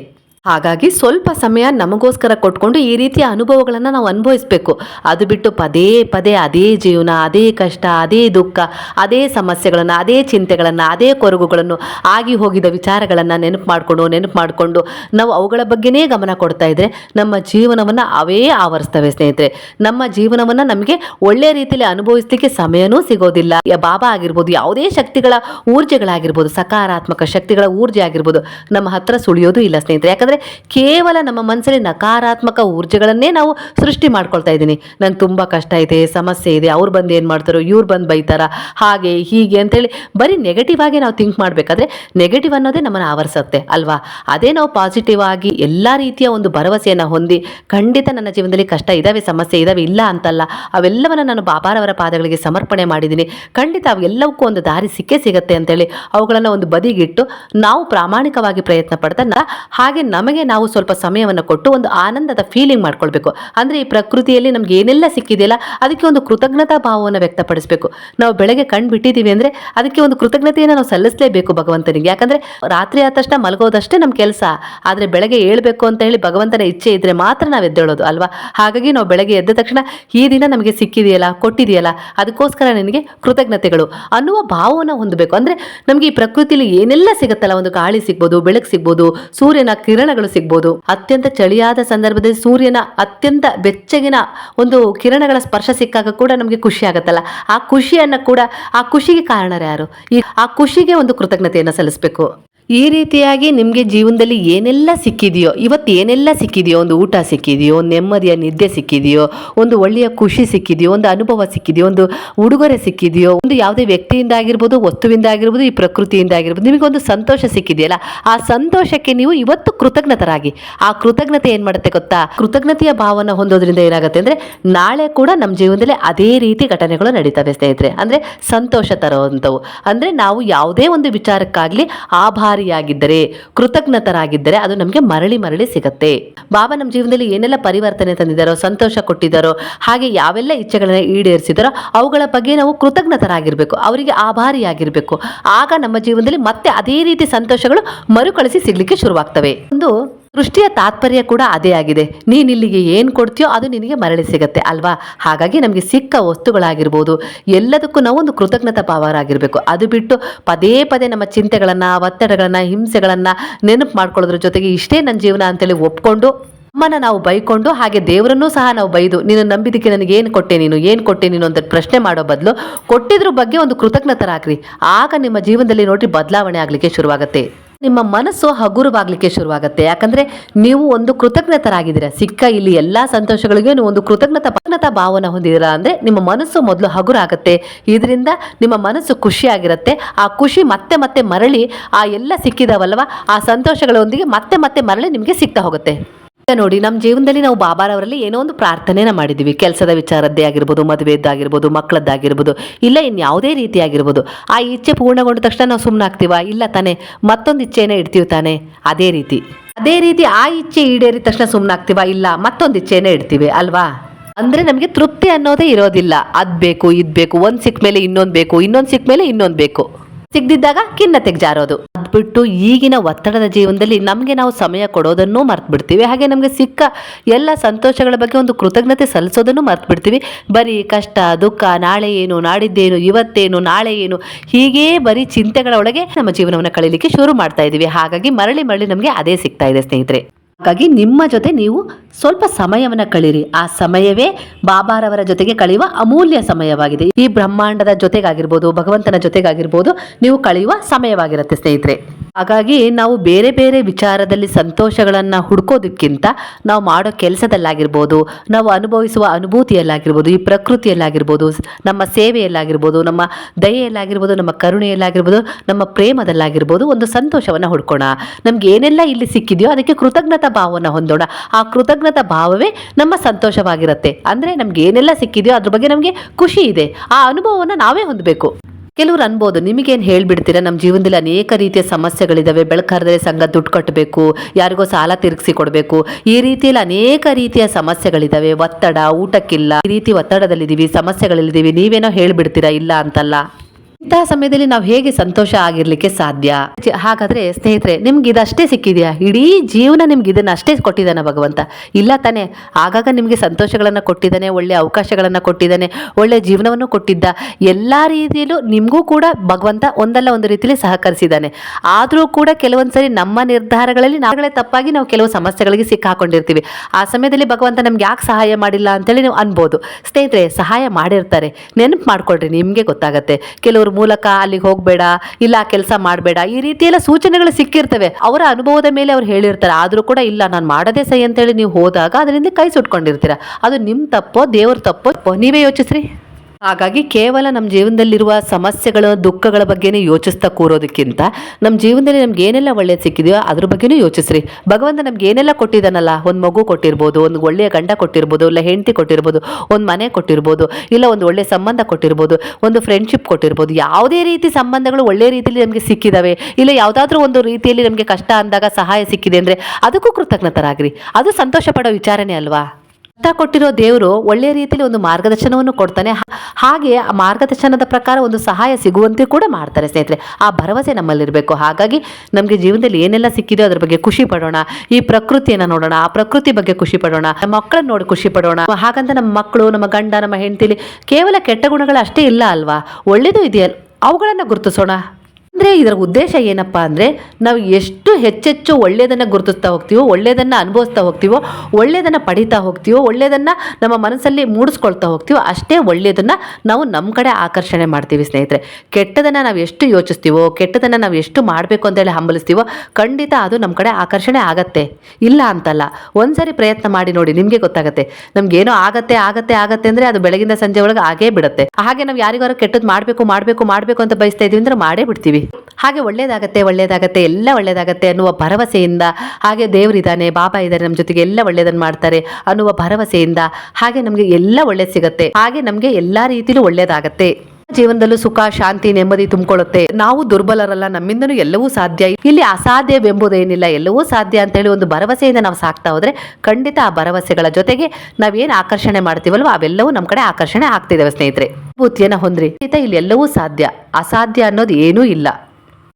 ಹಾಗಾಗಿ ಸ್ವಲ್ಪ ಸಮಯ ನಮಗೋಸ್ಕರ ಕೊಟ್ಕೊಂಡು ಈ ರೀತಿಯ ಅನುಭವಗಳನ್ನು ನಾವು ಅನುಭವಿಸಬೇಕು. ಅದು ಬಿಟ್ಟು ಪದೇ ಪದೇ ಅದೇ ಜೀವನ, ಅದೇ ಕಷ್ಟ, ಅದೇ ದುಃಖ, ಅದೇ ಸಮಸ್ಯೆಗಳನ್ನು, ಅದೇ ಚಿಂತೆಗಳನ್ನು, ಅದೇ ಕೊರಗುಗಳನ್ನು ಆಗಿ ಹೋಗಿದ ವಿಚಾರಗಳನ್ನು ನೆನಪು ಮಾಡಿಕೊಂಡು ನೆನಪು ಮಾಡಿಕೊಂಡು ನಾವು ಅವುಗಳ ಬಗ್ಗೆನೇ ಗಮನ ಕೊಡ್ತಾ ಇದ್ದರೆ ನಮ್ಮ ಜೀವನವನ್ನು ಅವೇ ಆವರಿಸ್ತವೆ ಸ್ನೇಹಿತರೆ. ನಮ್ಮ ಜೀವನವನ್ನು ನಮಗೆ ಒಳ್ಳೆಯ ರೀತಿಯಲ್ಲಿ ಅನುಭವಿಸಲಿಕ್ಕೆ ಸಮಯನೂ ಸಿಗೋದಿಲ್ಲ. ಬಾಬಾ ಆಗಿರ್ಬೋದು, ಯಾವುದೇ ಶಕ್ತಿಗಳ ಊರ್ಜೆಗಳಾಗಿರ್ಬೋದು, ಸಕಾರಾತ್ಮಕ ಶಕ್ತಿಗಳ ಊರ್ಜೆ ಆಗಿರ್ಬೋದು, ನಮ್ಮ ಹತ್ರ ಸುಳಿಯೋದು ಇಲ್ಲ ಸ್ನೇಹಿತರೆ. ಯಾಕಂದರೆ ಕೇವಲ ನಮ್ಮ ಮನಸ್ಸಲ್ಲಿ ನಕಾರಾತ್ಮಕ ಊರ್ಜೆಗಳನ್ನೇ ನಾವು ಸೃಷ್ಟಿ ಮಾಡ್ಕೊಳ್ತಾ ಇದ್ದೀನಿ. ನಂಗೆ ತುಂಬ ಕಷ್ಟ ಇದೆ, ಸಮಸ್ಯೆ ಇದೆ, ಅವ್ರು ಬಂದು ಏನು ಮಾಡ್ತಾರೋ, ಇವ್ರು ಬಂದು ಬೈತಾರ, ಹಾಗೆ, ಹೀಗೆ ಅಂತೇಳಿ ಬರೀ ನೆಗೆಟಿವ್ ಆಗಿ ನಾವು ಥಿಂಕ್ ಮಾಡಬೇಕಾದ್ರೆ ನೆಗೆಟಿವ್ ಅನ್ನೋದೇ ನಮ್ಮನ್ನು ಆವರಿಸುತ್ತೆ, ಅಲ್ವಾ? ಅದೇ ನಾವು ಪಾಸಿಟಿವ್ ಆಗಿ ಎಲ್ಲ ರೀತಿಯ ಒಂದು ಭರವಸೆಯನ್ನು ಹೊಂದಿ ಖಂಡಿತ ನನ್ನ ಜೀವನದಲ್ಲಿ ಕಷ್ಟ ಇದ್ದಾವೆ ಸಮಸ್ಯೆ ಇದ್ದಾವೆ ಇಲ್ಲ ಅಂತಲ್ಲ, ಅವೆಲ್ಲವನ್ನು ನಾನು ಬಾಬಾರವರ ಪಾದಗಳಿಗೆ ಸಮರ್ಪಣೆ ಮಾಡಿದ್ದೀನಿ. ಖಂಡಿತ ಅವೆಲ್ಲವಕ್ಕೂ ಒಂದು ದಾರಿ ಸಿಕ್ಕೇ ಸಿಗುತ್ತೆ ಅಂತೇಳಿ ಅವುಗಳನ್ನು ಒಂದು ಬದಿಗಿಟ್ಟು ನಾವು ಪ್ರಾಮಾಣಿಕವಾಗಿ ಪ್ರಯತ್ನ ಪಡ್ತಾ ಹಾಗೆ ಹಾಗೆ ನಮಗೆ ನಾವು ಸ್ವಲ್ಪ ಸಮಯವನ್ನು ಕೊಟ್ಟು ಒಂದು ಆನಂದದ ಫೀಲಿಂಗ್ ಮಾಡ್ಕೊಳ್ಬೇಕು. ಅಂದರೆ ಈ ಪ್ರಕೃತಿಯಲ್ಲಿ ನಮ್ಗೆ ಏನೆಲ್ಲ ಸಿಕ್ಕಿದೆಯಲ್ಲ, ಅದಕ್ಕೆ ಒಂದು ಕೃತಜ್ಞತಾ ಭಾವವನ್ನು ವ್ಯಕ್ತಪಡಿಸಬೇಕು. ನಾವು ಬೆಳಗ್ಗೆ ಕಣ್ಣು ಬಿಟ್ಟಿದ್ದೀವಿ ಅಂದರೆ ಅದಕ್ಕೆ ಒಂದು ಕೃತಜ್ಞತೆಯನ್ನು ನಾವು ಸಲ್ಲಿಸಲೇಬೇಕು ಭಗವಂತನಿಗೆ. ಯಾಕಂದರೆ ರಾತ್ರಿ ಆದ ತಕ್ಷಣ ಮಲಗೋದಷ್ಟೇ ನಮ್ಮ ಕೆಲಸ. ಆದರೆ ಬೆಳಗ್ಗೆ ಏಳಬೇಕು ಅಂತ ಹೇಳಿ ಭಗವಂತನ ಇಚ್ಛೆ ಇದ್ದರೆ ಮಾತ್ರ ನಾವು ಎದ್ದೇಳೋದು, ಅಲ್ವಾ? ಹಾಗಾಗಿ ನಾವು ಬೆಳಗ್ಗೆ ಎದ್ದ ತಕ್ಷಣ ಈ ದಿನ ನಮಗೆ ಸಿಕ್ಕಿದೆಯಲ್ಲ, ಕೊಟ್ಟಿದೆಯಲ್ಲ, ಅದಕ್ಕೋಸ್ಕರ ನನಗೆ ಕೃತಜ್ಞತೆಗಳು ಅನ್ನುವ ಭಾವವನ್ನು ಹೊಂದಬೇಕು. ಅಂದರೆ ನಮಗೆ ಈ ಪ್ರಕೃತಿಯಲ್ಲಿ ಏನೆಲ್ಲ ಸಿಗುತ್ತಲ್ಲ, ಒಂದು ಗಾಳಿ ಸಿಗ್ಬೋದು, ಬೆಳಕು ಸಿಗ್ಬೋದು, ಸೂರ್ಯನ ಕಿರಣಗಳು ಸಿಗ್ಬೋದು. ಅತ್ಯಂತ ಚಳಿಯಾದ ಸಂದರ್ಭದಲ್ಲಿ ಸೂರ್ಯನ ಅತ್ಯಂತ ಬೆಚ್ಚಗಿನ ಒಂದು ಕಿರಣಗಳ ಸ್ಪರ್ಶ ಸಿಕ್ಕಾಗ ಕೂಡ ನಮಗೆ ಖುಷಿ ಆಗುತ್ತಲ್ಲ. ಆ ಖುಷಿಯನ್ನು ಕೂಡ, ಆ ಖುಷಿಗೆ ಕಾರಣರ ಯಾರು? ಈ, ಆ ಖುಷಿಗೆ ಒಂದು ಕೃತಜ್ಞತೆಯನ್ನು ಸಲ್ಲಿಸಬೇಕು. ಈ ರೀತಿಯಾಗಿ ನಿಮಗೆ ಜೀವನದಲ್ಲಿ ಏನೆಲ್ಲ ಸಿಕ್ಕಿದೆಯೋ, ಇವತ್ತು ಏನೆಲ್ಲ ಸಿಕ್ಕಿದೆಯೋ, ಒಂದು ಊಟ ಸಿಕ್ಕಿದೆಯೋ ಒಂದು ನೆಮ್ಮದಿಯ ನಿದ್ದೆ ಸಿಕ್ಕಿದೆಯೋ, ಒಂದು ಒಳ್ಳೆಯ ಖುಷಿ ಸಿಕ್ಕಿದೆಯೋ, ಒಂದು ಅನುಭವ ಸಿಕ್ಕಿದೆಯೋ, ಒಂದು ಉಡುಗೊರೆ ಸಿಕ್ಕಿದೆಯೋ, ಒಂದು ಯಾವುದೇ ವ್ಯಕ್ತಿಯಿಂದ ಆಗಿರ್ಬೋದು, ವಸ್ತುವಿಂದ ಆಗಿರ್ಬೋದು, ಈ ಪ್ರಕೃತಿಯಿಂದ ಆಗಿರ್ಬೋದು, ನಿಮಗೆ ಒಂದು ಸಂತೋಷ ಸಿಕ್ಕಿದೆಯಲ್ಲ, ಆ ಸಂತೋಷಕ್ಕೆ ನೀವು ಇವತ್ತು ಕೃತಜ್ಞತರಾಗಿ. ಆ ಕೃತಜ್ಞತೆ ಏನು ಮಾಡುತ್ತೆ ಗೊತ್ತಾ? ಕೃತಜ್ಞತೆಯ ಭಾವನ ಹೊಂದೋದ್ರಿಂದ ಏನಾಗುತ್ತೆ ಅಂದರೆ, ನಾಳೆ ಕೂಡ ನಮ್ಮ ಜೀವನದಲ್ಲಿ ಅದೇ ರೀತಿ ಘಟನೆಗಳು ನಡೀತವೆ ಸ್ನೇಹಿತರೆ. ಅಂದರೆ ಸಂತೋಷ ತರುವಂಥವು. ಅಂದರೆ ನಾವು ಯಾವುದೇ ಒಂದು ವಿಚಾರಕ್ಕಾಗಲಿ ಆಭಾರಿಯಾಗಿದ್ದರೆ ಕೃತಜ್ಞತರಾಗಿದ್ದರೆ ಅದು ನಮಗೆ ಮರಳಿ ಮರಳಿ ಸಿಗತ್ತೆ. ಬಾಬಾ ನಮ್ಮ ಜೀವನದಲ್ಲಿ ಏನೆಲ್ಲ ಪರಿವರ್ತನೆ ತಂದಿದ್ದಾರೋ, ಸಂತೋಷ ಕೊಟ್ಟಿದ್ದಾರೋ, ಹಾಗೆ ಯಾವೆಲ್ಲ ಇಚ್ಛೆಗಳನ್ನ ಈಡೇರಿಸಿದಾರೋ, ಅವುಗಳ ಬಗ್ಗೆ ನಾವು ಕೃತಜ್ಞತರಾಗಿರಬೇಕು, ಅವರಿಗೆ ಆಭಾರಿಯಾಗಿರಬೇಕು. ಆಗ ನಮ್ಮ ಜೀವನದಲ್ಲಿ ಮತ್ತೆ ಅದೇ ರೀತಿ ಸಂತೋಷಗಳು ಮರುಕಳಿಸಿ ಸಿಗ್ಲಿಕ್ಕೆ ಶುರುವಾಗ್ತವೆ. ಒಂದು ಸೃಷ್ಟಿಯ ತಾತ್ಪರ್ಯ ಕೂಡ ಅದೇ ಆಗಿದೆ. ನೀನಿಲ್ಲಿಗೆ ಏನು ಕೊಡ್ತೀಯೋ ಅದು ನಿನಗೆ ಮರಳಿ ಸಿಗುತ್ತೆ, ಅಲ್ವಾ? ಹಾಗಾಗಿ ನಮಗೆ ಸಿಕ್ಕ ವಸ್ತುಗಳಾಗಿರ್ಬೋದು, ಎಲ್ಲದಕ್ಕೂ ನಾವು ಒಂದು ಕೃತಜ್ಞತಾ ಭಾವರಾಗಿರಬೇಕು ಅದು ಬಿಟ್ಟು ಪದೇ ಪದೇ ನಮ್ಮ ಚಿಂತೆಗಳನ್ನು, ಒತ್ತಡಗಳನ್ನು, ಹಿಂಸೆಗಳನ್ನು ನೆನಪು ಮಾಡ್ಕೊಳ್ಳೋದ್ರ ಜೊತೆಗೆ ಇಷ್ಟೇ ನನ್ನ ಜೀವನ ಅಂತೇಳಿ ಒಪ್ಕೊಂಡು ಅಮ್ಮನ ನಾವು ಬೈಕೊಂಡು, ಹಾಗೆ ದೇವರನ್ನೂ ಸಹ ನಾವು ಬೈದು, ನೀನು ನಂಬಿದಕ್ಕೆ ನನಗೆ ಏನು ಕೊಟ್ಟೆ ನೀನು, ಏನು ಕೊಟ್ಟೆ ನೀನು ಅಂತ ಪ್ರಶ್ನೆ ಮಾಡೋ ಬದಲು ಕೊಟ್ಟಿದ್ರ ಬಗ್ಗೆ ಒಂದು ಕೃತಜ್ಞತರಾಗ್ರಿ. ಆಗ ನಿಮ್ಮ ಜೀವನದಲ್ಲಿ ನೋಡಿ ಬದಲಾವಣೆ ಆಗಲಿಕ್ಕೆ ಶುರುವಾಗುತ್ತೆ. ನಿಮ್ಮ ಮನಸ್ಸು ಹಗುರವಾಗಲಿಕ್ಕೆ ಶುರುವಾಗುತ್ತೆ. ಯಾಕಂದ್ರೆ ನೀವು ಒಂದು ಕೃತಜ್ಞತರಾಗಿದ್ದೀರ. ಸಿಕ್ಕ ಇಲ್ಲಿ ಎಲ್ಲ ಸಂತೋಷಗಳಿಗೆ ನೀವು ಒಂದು ಕೃತಜ್ಞತಾ ಭಾವನೆ ಹೊಂದಿದ್ದೀರಾ ಅಂದರೆ ನಿಮ್ಮ ಮನಸ್ಸು ಮೊದಲು ಹಗುರಾಗುತ್ತೆ. ಇದರಿಂದ ನಿಮ್ಮ ಮನಸ್ಸು ಖುಷಿಯಾಗಿರುತ್ತೆ. ಆ ಖುಷಿ ಮತ್ತೆ ಮತ್ತೆ ಮರಳಿ ಆ ಎಲ್ಲ ಸಿಕ್ಕಿದಾವಲ್ವ? ಆ ಸಂತೋಷಗಳೊಂದಿಗೆ ಮತ್ತೆ ಮತ್ತೆ ಮರಳಿ ನಿಮಗೆ ಸಿಗ್ತಾ ಹೋಗುತ್ತೆ. ನೋಡಿ ನಮ್ಮ ಜೀವನದಲ್ಲಿ ನಾವು ಬಾಬಾರವರಲ್ಲಿ ಏನೋ ಒಂದು ಪ್ರಾರ್ಥನೆನ ಮಾಡಿದ್ದೀವಿ ಕೆಲಸದ ವಿಚಾರದ್ದೇ ಆಗಿರ್ಬೋದು ಮದುವೆದ್ದಾಗಿರ್ಬೋದು ಮಕ್ಕಳದ್ದಾಗಿರ್ಬೋದು ಇಲ್ಲ ಇನ್ಯಾವುದೇ ರೀತಿ ಆಗಿರ್ಬೋದು. ಆ ಇಚ್ಛೆ ಪೂರ್ಣಗೊಂಡ ತಕ್ಷಣ ನಾವು ಸುಮ್ಮನಾಗ್ತೀವ ಇಲ್ಲ ತಾನೇ, ಮತ್ತೊಂದು ಇಚ್ಛೆನೇ ಇಡ್ತೀವಿ ತಾನೇ? ಅದೇ ರೀತಿ. ಅದೇ ರೀತಿ ಆ ಇಚ್ಛೆ ಈಡೇರಿದ ತಕ್ಷಣ ಸುಮ್ಮನಾಗ್ತೀವ ಇಲ್ಲ, ಮತ್ತೊಂದು ಇಚ್ಛೆನೇ ಇಡ್ತೀವಿ, ಅಲ್ವಾ? ಅಂದ್ರೆ ನಮಗೆ ತೃಪ್ತಿ ಅನ್ನೋದೇ ಇರೋದಿಲ್ಲ. ಅದು ಬೇಕು, ಇದು ಬೇಕು, ಒಂದು ಸಿಕ್ಕ ಮೇಲೆ ಇನ್ನೊಂದು ಬೇಕು, ಇನ್ನೊಂದು ಸಿಕ್ಕ ಮೇಲೆ ಇನ್ನೊಂದು ಬೇಕು. ಸಿಗ್ದಿದ್ದಾಗ ಖಿನ್ನತೆಗೆ ಜಾರೋದು ಅದ್ಬಿಟ್ಟು ಈಗಿನ ಒತ್ತಡದ ಜೀವನದಲ್ಲಿ ನಮಗೆ ನಾವು ಸಮಯ ಕೊಡೋದನ್ನು ಮರ್ತು ಬಿಡ್ತೀವಿ ಹಾಗೆ ನಮಗೆ ಸಿಕ್ಕ ಎಲ್ಲ ಸಂತೋಷಗಳ ಬಗ್ಗೆ ಒಂದು ಕೃತಜ್ಞತೆ ಸಲ್ಲಿಸೋದನ್ನು ಮರ್ತು ಬಿಡ್ತೀವಿ ಬರೀ ಕಷ್ಟ, ದುಃಖ, ನಾಳೆ ಏನು, ನಾಡಿದ್ದೇನು, ಇವತ್ತೇನು, ನಾಳೆ ಏನು, ಹೀಗೇ ಬರೀ ಚಿಂತೆಗಳ ಒಳಗೆ ನಮ್ಮ ಜೀವನವನ್ನು ಕಳೀಲಿಕ್ಕೆ ಶುರು ಮಾಡ್ತಾ ಇದ್ದೀವಿ ಹಾಗಾಗಿ ಮರಳಿ ಮರಳಿ ನಮಗೆ ಅದೇ ಸಿಗ್ತಾ ಇದೆ ಸ್ನೇಹಿತರೆ. ಹಾಗಾಗಿ ನಿಮ್ಮ ಜೊತೆ ನೀವು ಸ್ವಲ್ಪ ಸಮಯವನ್ನು ಕಳೀರಿ. ಆ ಸಮಯವೇ ಬಾಬಾರವರ ಜೊತೆಗೆ ಕಳೆಯುವ ಅಮೂಲ್ಯ ಸಮಯವಾಗಿದೆ. ಈ ಬ್ರಹ್ಮಾಂಡದ ಜೊತೆಗಾಗಿರ್ಬೋದು, ಭಗವಂತನ ಜೊತೆಗಾಗಿರ್ಬೋದು, ನೀವು ಕಳೆಯುವ ಸಮಯವಾಗಿರುತ್ತೆ ಸ್ನೇಹಿತರೆ. ಹಾಗಾಗಿ ನಾವು ಬೇರೆ ಬೇರೆ ವಿಚಾರದಲ್ಲಿ ಸಂತೋಷಗಳನ್ನು ಹುಡ್ಕೋದಕ್ಕಿಂತ ನಾವು ಮಾಡೋ ಕೆಲಸದಲ್ಲಾಗಿರ್ಬೋದು, ನಾವು ಅನುಭವಿಸುವ ಅನುಭೂತಿಯಲ್ಲಾಗಿರ್ಬೋದು, ಈ ಪ್ರಕೃತಿಯಲ್ಲಾಗಿರ್ಬೋದು, ನಮ್ಮ ಸೇವೆಯಲ್ಲಾಗಿರ್ಬೋದು, ನಮ್ಮ ದಯೆಯಲ್ಲಾಗಿರ್ಬೋದು, ನಮ್ಮ ಕರುಣೆಯಲ್ಲಾಗಿರ್ಬೋದು, ನಮ್ಮ ಪ್ರೇಮದಲ್ಲಾಗಿರ್ಬೋದು ಒಂದು ಸಂತೋಷವನ್ನು ಹುಡ್ಕೋಣ. ನಮ್ಗೆ ಏನೆಲ್ಲ ಇಲ್ಲಿ ಸಿಕ್ಕಿದೆಯೋ ಅದಕ್ಕೆ ಕೃತಜ್ಞತಾ ಭಾವವನ್ನು ಹೊಂದೋಣ. ಆ ಕೃತಜ್ಞತಾ ಭಾವವೇ ನಮ್ಮ ಸಂತೋಷವಾಗಿರುತ್ತೆ. ಅಂದರೆ ನಮ್ಗೆ ಏನೆಲ್ಲ ಸಿಕ್ಕಿದೆಯೋ ಅದ್ರ ಬಗ್ಗೆ ನಮಗೆ ಖುಷಿ ಇದೆ. ಆ ಅನುಭವವನ್ನು ನಾವೇ ಹೊಂದಬೇಕು. ಕೆಲವ್ರು ಅನ್ಬೋದು, ನಿಮಗೇನು ಹೇಳ್ಬಿಡ್ತೀರಾ? ನಮ್ಮ ಜೀವನದಲ್ಲಿ ಅನೇಕ ರೀತಿಯ ಸಮಸ್ಯೆಗಳಿದಾವೆ. ಬೆಳಕಾರದಲ್ಲಿ ಸಂಘ ದುಡ್ಡು ಕಟ್ಟಬೇಕು ಯಾರಿಗೋ ಸಾಲ ತಿರುಗಿಸಿ ಕೊಡಬೇಕು. ಈ ರೀತಿಯಲ್ಲಿ ಅನೇಕ ರೀತಿಯ ಸಮಸ್ಯೆಗಳಿದಾವೆ. ಒತ್ತಡ, ಊಟಕ್ಕಿಲ್ಲ. ಈ ರೀತಿ ಒತ್ತಡದಲ್ಲಿದ್ದೀವಿ, ಸಮಸ್ಯೆಗಳಲ್ಲಿದ್ದೀವಿ. ನೀವೇನೋ ಹೇಳ್ಬಿಡ್ತೀರಾ, ಇಲ್ಲ ಅಂತಲ್ಲ? ಇಂತಹ ಸಮಯದಲ್ಲಿ ನಾವು ಹೇಗೆ ಸಂತೋಷ ಆಗಿರ್ಲಿಕ್ಕೆ ಸಾಧ್ಯ? ಹಾಗಾದ್ರೆ ಸ್ನೇಹಿತರೆ, ನಿಮ್ಗೆ ಇದಷ್ಟೇ ಸಿಕ್ಕಿದೆಯಾ? ಇಡೀ ಜೀವನ ನಿಮ್ಗೆ ಇದನ್ನ ಅಷ್ಟೇ ಕೊಟ್ಟಿದ್ದಾನೆ ಭಗವಂತ. ಇಲ್ಲ ತಾನೆ, ಆಗಾಗ ನಿಮಗೆ ಸಂತೋಷಗಳನ್ನು ಕೊಟ್ಟಿದ್ದಾನೆ, ಒಳ್ಳೆ ಅವಕಾಶಗಳನ್ನು ಕೊಟ್ಟಿದ್ದಾನೆ, ಒಳ್ಳೆ ಜೀವನವನ್ನು ಕೊಟ್ಟಿದ್ದ ಎಲ್ಲಾ ರೀತಿಯಲ್ಲೂ ನಿಮಗೂ ಕೂಡ ಭಗವಂತ ಒಂದಲ್ಲ ಒಂದು ರೀತಿಯಲ್ಲಿ ಸಹಕರಿಸಿದ್ದಾನೆ. ಆದರೂ ಕೂಡ ಕೆಲವೊಂದು ಸರಿ ನಮ್ಮ ನಿರ್ಧಾರಗಳಲ್ಲಿ ನಾವುಗಳೇ ತಪ್ಪಾಗಿ ನಾವು ಕೆಲವು ಸಮಸ್ಯೆಗಳಿಗೆ ಸಿಕ್ಕಾಕೊಂಡಿರ್ತೀವಿ. ಆ ಸಮಯದಲ್ಲಿ ಭಗವಂತ ನಮ್ಗೆ ಯಾಕೆ ಸಹಾಯ ಮಾಡಿಲ್ಲ ಅಂತೇಳಿ ನೀವು ಅನ್ಬೋದು. ಸ್ನೇಹಿತರೆ, ಸಹಾಯ ಮಾಡಿರ್ತಾರೆ. ನೆನಪು ಮಾಡ್ಕೊಳ್ರಿ, ನಿಮಗೆ ಗೊತ್ತಾಗತ್ತೆ. ಕೆಲವ್ರ ಮೂಲಕ ಅಲ್ಲಿಗೆ ಹೋಗಬೇಡ, ಇಲ್ಲ ಕೆಲಸ ಮಾಡಬೇಡ, ಈ ರೀತಿ ಎಲ್ಲ ಸೂಚನೆಗಳು ಸಿಕ್ಕಿರ್ತವೆ. ಅವರ ಅನುಭವದ ಮೇಲೆ ಅವ್ರು ಹೇಳಿರ್ತಾರೆ. ಆದರೂ ಕೂಡ ಇಲ್ಲ, ನಾನು ಮಾಡೋದೇ ಸೈ ಅಂತೇಳಿ ನೀವು ಹೋದಾಗ ಅದರಿಂದ ಕೈ ಸುಟ್ಕೊಂಡಿರ್ತೀರ. ಅದು ನಿಮ್ಮ ತಪ್ಪೋ, ದೇವ್ರ ತಪ್ಪೋ, ನೀವೇ ಯೋಚಿಸ್ರಿ. ಹಾಗಾಗಿ ಕೇವಲ ನಮ್ಮ ಜೀವನದಲ್ಲಿರುವ ಸಮಸ್ಯೆಗಳ, ದುಃಖಗಳ ಬಗ್ಗೆನೇ ಯೋಚಿಸ್ತಾ ಕೂರೋದಕ್ಕಿಂತ ನಮ್ಮ ಜೀವನದಲ್ಲಿ ನಮ್ಗೆ ಏನೆಲ್ಲ ಒಳ್ಳೇದು ಸಿಕ್ಕಿದೆಯೋ ಅದ್ರ ಬಗ್ಗೆನೂ ಯೋಚಿಸ್ರಿ. ಭಗವಂತ ನಮ್ಗೆ ಏನೆಲ್ಲ ಕೊಟ್ಟಿದ್ದಾನಲ್ಲ? ಒಂದು ಮಗು ಕೊಟ್ಟಿರ್ಬೋದು, ಒಂದು ಒಳ್ಳೆಯ ಗಂಡ ಕೊಟ್ಟಿರ್ಬೋದು, ಇಲ್ಲ ಹೆಂಡತಿ ಕೊಟ್ಟಿರ್ಬೋದು, ಒಂದು ಮನೆ ಕೊಟ್ಟಿರ್ಬೋದು, ಇಲ್ಲ ಒಂದು ಒಳ್ಳೆಯ ಸಂಬಂಧ ಕೊಟ್ಟಿರ್ಬೋದು, ಒಂದು ಫ್ರೆಂಡ್ಶಿಪ್ ಕೊಟ್ಟಿರ್ಬೋದು, ಯಾವುದೇ ರೀತಿ ಸಂಬಂಧಗಳು ಒಳ್ಳೆಯ ರೀತಿಯಲ್ಲಿ ನಮಗೆ ಸಿಕ್ಕಿದಾವೆ, ಇಲ್ಲ ಯಾವುದಾದ್ರೂ ಒಂದು ರೀತಿಯಲ್ಲಿ ನಮಗೆ ಕಷ್ಟ ಅಂದಾಗ ಸಹಾಯ ಸಿಕ್ಕಿದೆ ಅಂದರೆ ಅದಕ್ಕೂ ಕೃತಜ್ಞತರಾಗ್ರಿ. ಅದು ಸಂತೋಷ ಪಡೋ ವಿಚಾರನೇ ಅಲ್ವಾ? ಕೊಟ್ಟಿರೋ ದೇವರು ಒಳ್ಳೆಯ ರೀತಿಯಲ್ಲಿ ಒಂದು ಮಾರ್ಗದರ್ಶನವನ್ನು ಕೊಡ್ತಾನೆ. ಹಾಗೆ ಆ ಮಾರ್ಗದರ್ಶನದ ಪ್ರಕಾರ ಒಂದು ಸಹಾಯ ಸಿಗುವಂತೆ ಕೂಡ ಮಾಡ್ತಾರೆ ಸ್ನೇಹಿತರೆ. ಆ ಭರವಸೆ ನಮ್ಮಲ್ಲಿರಬೇಕು. ಹಾಗಾಗಿ ನಮಗೆ ಜೀವನದಲ್ಲಿ ಏನೆಲ್ಲ ಸಿಕ್ಕಿದೆಯೋ ಅದರ ಬಗ್ಗೆ ಖುಷಿ ಪಡೋಣ. ಈ ಪ್ರಕೃತಿಯನ್ನು ನೋಡೋಣ. ಆ ಪ್ರಕೃತಿ ಬಗ್ಗೆ ಖುಷಿ ಪಡೋಣ. ನಮ್ಮ ಮಕ್ಕಳನ್ನ ನೋಡಿ ಖುಷಿ ಪಡೋಣ. ಹಾಗಂತ ನಮ್ಮ ಮಕ್ಕಳು, ನಮ್ಮ ಗಂಡ, ನಮ್ಮ ಹೆಂಡತಿಲಿ ಕೇವಲ ಕೆಟ್ಟ ಗುಣಗಳು ಅಷ್ಟೇ ಇಲ್ಲ ಅಲ್ವಾ? ಒಳ್ಳೇದು ಇದೆಯಲ್ಲ. ಅವುಗಳನ್ನು ಗುರುತಿಸೋಣ. ಅಂದರೆ ಇದರ ಉದ್ದೇಶ ಏನಪ್ಪ ಅಂದರೆ ನಾವು ಎಷ್ಟು ಹೆಚ್ಚೆಚ್ಚು ಒಳ್ಳೆಯದನ್ನು ಗುರುತಿಸ್ತಾ ಹೋಗ್ತೀವೋ ಒಳ್ಳೆಯದನ್ನು ಅನುಭವಿಸ್ತಾ ಹೋಗ್ತೀವೋ ಒಳ್ಳೆಯದನ್ನು ಪಡಿತಾ ಹೋಗ್ತೀವೋ ಒಳ್ಳೆಯದನ್ನು ನಮ್ಮ ಮನಸ್ಸಲ್ಲಿ ಮೂಡಿಸ್ಕೊಳ್ತಾ ಹೋಗ್ತೀವೋ, ಅಷ್ಟೇ ಒಳ್ಳೆಯದನ್ನು ನಾವು ನಮ್ಮ ಕಡೆ ಆಕರ್ಷಣೆ ಮಾಡ್ತೀವಿ ಸ್ನೇಹಿತರೆ. ಕೆಟ್ಟದನ್ನು ನಾವು ಎಷ್ಟು ಯೋಚಿಸ್ತೀವೋ, ಕೆಟ್ಟದನ್ನು ನಾವು ಎಷ್ಟು ಮಾಡಬೇಕು ಅಂತೇಳಿ ಹಂಬಲಿಸ್ತೀವೋ, ಖಂಡಿತ ಅದು ನಮ್ಮ ಕಡೆ ಆಕರ್ಷಣೆ ಆಗತ್ತೆ. ಇಲ್ಲ ಅಂತಲ್ಲ, ಒಂದ್ಸರಿ ಪ್ರಯತ್ನ ಮಾಡಿ ನೋಡಿ, ನಿಮಗೆ ಗೊತ್ತಾಗತ್ತೆ. ನಮ್ಗೇನೋ ಆಗತ್ತೆ ಆಗತ್ತೆ ಆಗತ್ತೆ ಅಂದರೆ ಅದು ಬೆಳಗಿನ ಸಂಜೆ ಒಳಗೆ ಆಗೇ ಬಿಡುತ್ತೆ. ಹಾಗೆ ನಾವು ಯಾರಿಗಾರು ಕೆಟ್ಟದ್ದು ಮಾಡಬೇಕು ಮಾಡಬೇಕು ಮಾಡಬೇಕು ಅಂತ ಬಯಸ್ತಾ ಇದೀವಿ ಅಂದ್ರೆ ಮಾಡೇ ಬಿಡ್ತೀವಿ. ಹಾಗೆ ಒಳ್ಳೆಯದಾಗತ್ತೆ ಒಳ್ಳೆಯದಾಗತ್ತೆ ಎಲ್ಲ ಒಳ್ಳೆಯದಾಗತ್ತೆ ಅನ್ನುವ ಭರವಸೆಯಿಂದ ಹಾಗೆ ದೇವರಿದ್ದಾನೆ ಬಾಬಾ ಇದ್ದಾರೆ ನಮ್ಮ ಜೊತೆಗೆ ಎಲ್ಲ ಒಳ್ಳೆಯದನ್ನು ಮಾಡ್ತಾರೆ ಅನ್ನುವ ಭರವಸೆಯಿಂದ ಹಾಗೆ ನಮಗೆ ಎಲ್ಲ ಒಳ್ಳೆ ಸಿಗುತ್ತೆ. ಹಾಗೆ ನಮಗೆ ಎಲ್ಲ ರೀತಿಲೂ ಒಳ್ಳೇದಾಗತ್ತೆ. ಜೀವನದಲ್ಲೂ ಸುಖ, ಶಾಂತಿ, ನೆಮ್ಮದಿ ತುಂಬಿಕೊಳ್ಳುತ್ತೆ. ನಾವು ದುರ್ಬಲರಲ್ಲ, ನಮ್ಮಿಂದನೂ ಎಲ್ಲವೂ ಸಾಧ್ಯ. ಇಲ್ಲಿ ಅಸಾಧ್ಯವೆಂಬುದೇನಿಲ್ಲ ಎಲ್ಲವೂ ಸಾಧ್ಯ ಅಂತೇಳಿ ಒಂದು ಭರವಸೆಯಿಂದ ನಾವು ಸಾಕ್ತಾ ಹೋದ್ರೆ ಖಂಡಿತ ಆ ಭರವಸೆಗಳ ಜೊತೆಗೆ ನಾವೇನು ಆಕರ್ಷಣೆ ಮಾಡ್ತೀವಲ್ವ, ಅವೆಲ್ಲವೂ ನಮ್ಮ ಕಡೆ ಆಕರ್ಷಣೆ ಆಗ್ತಿದ್ದಾವೆ ಸ್ನೇಹಿತರೆ. ಭೂತಿಯನ್ನು ಹೊಂದ್ರಿ. ಇಲ್ಲಿ ಎಲ್ಲವೂ ಸಾಧ್ಯ. ಅಸಾಧ್ಯ ಅನ್ನೋದು ಏನೂ ಇಲ್ಲ.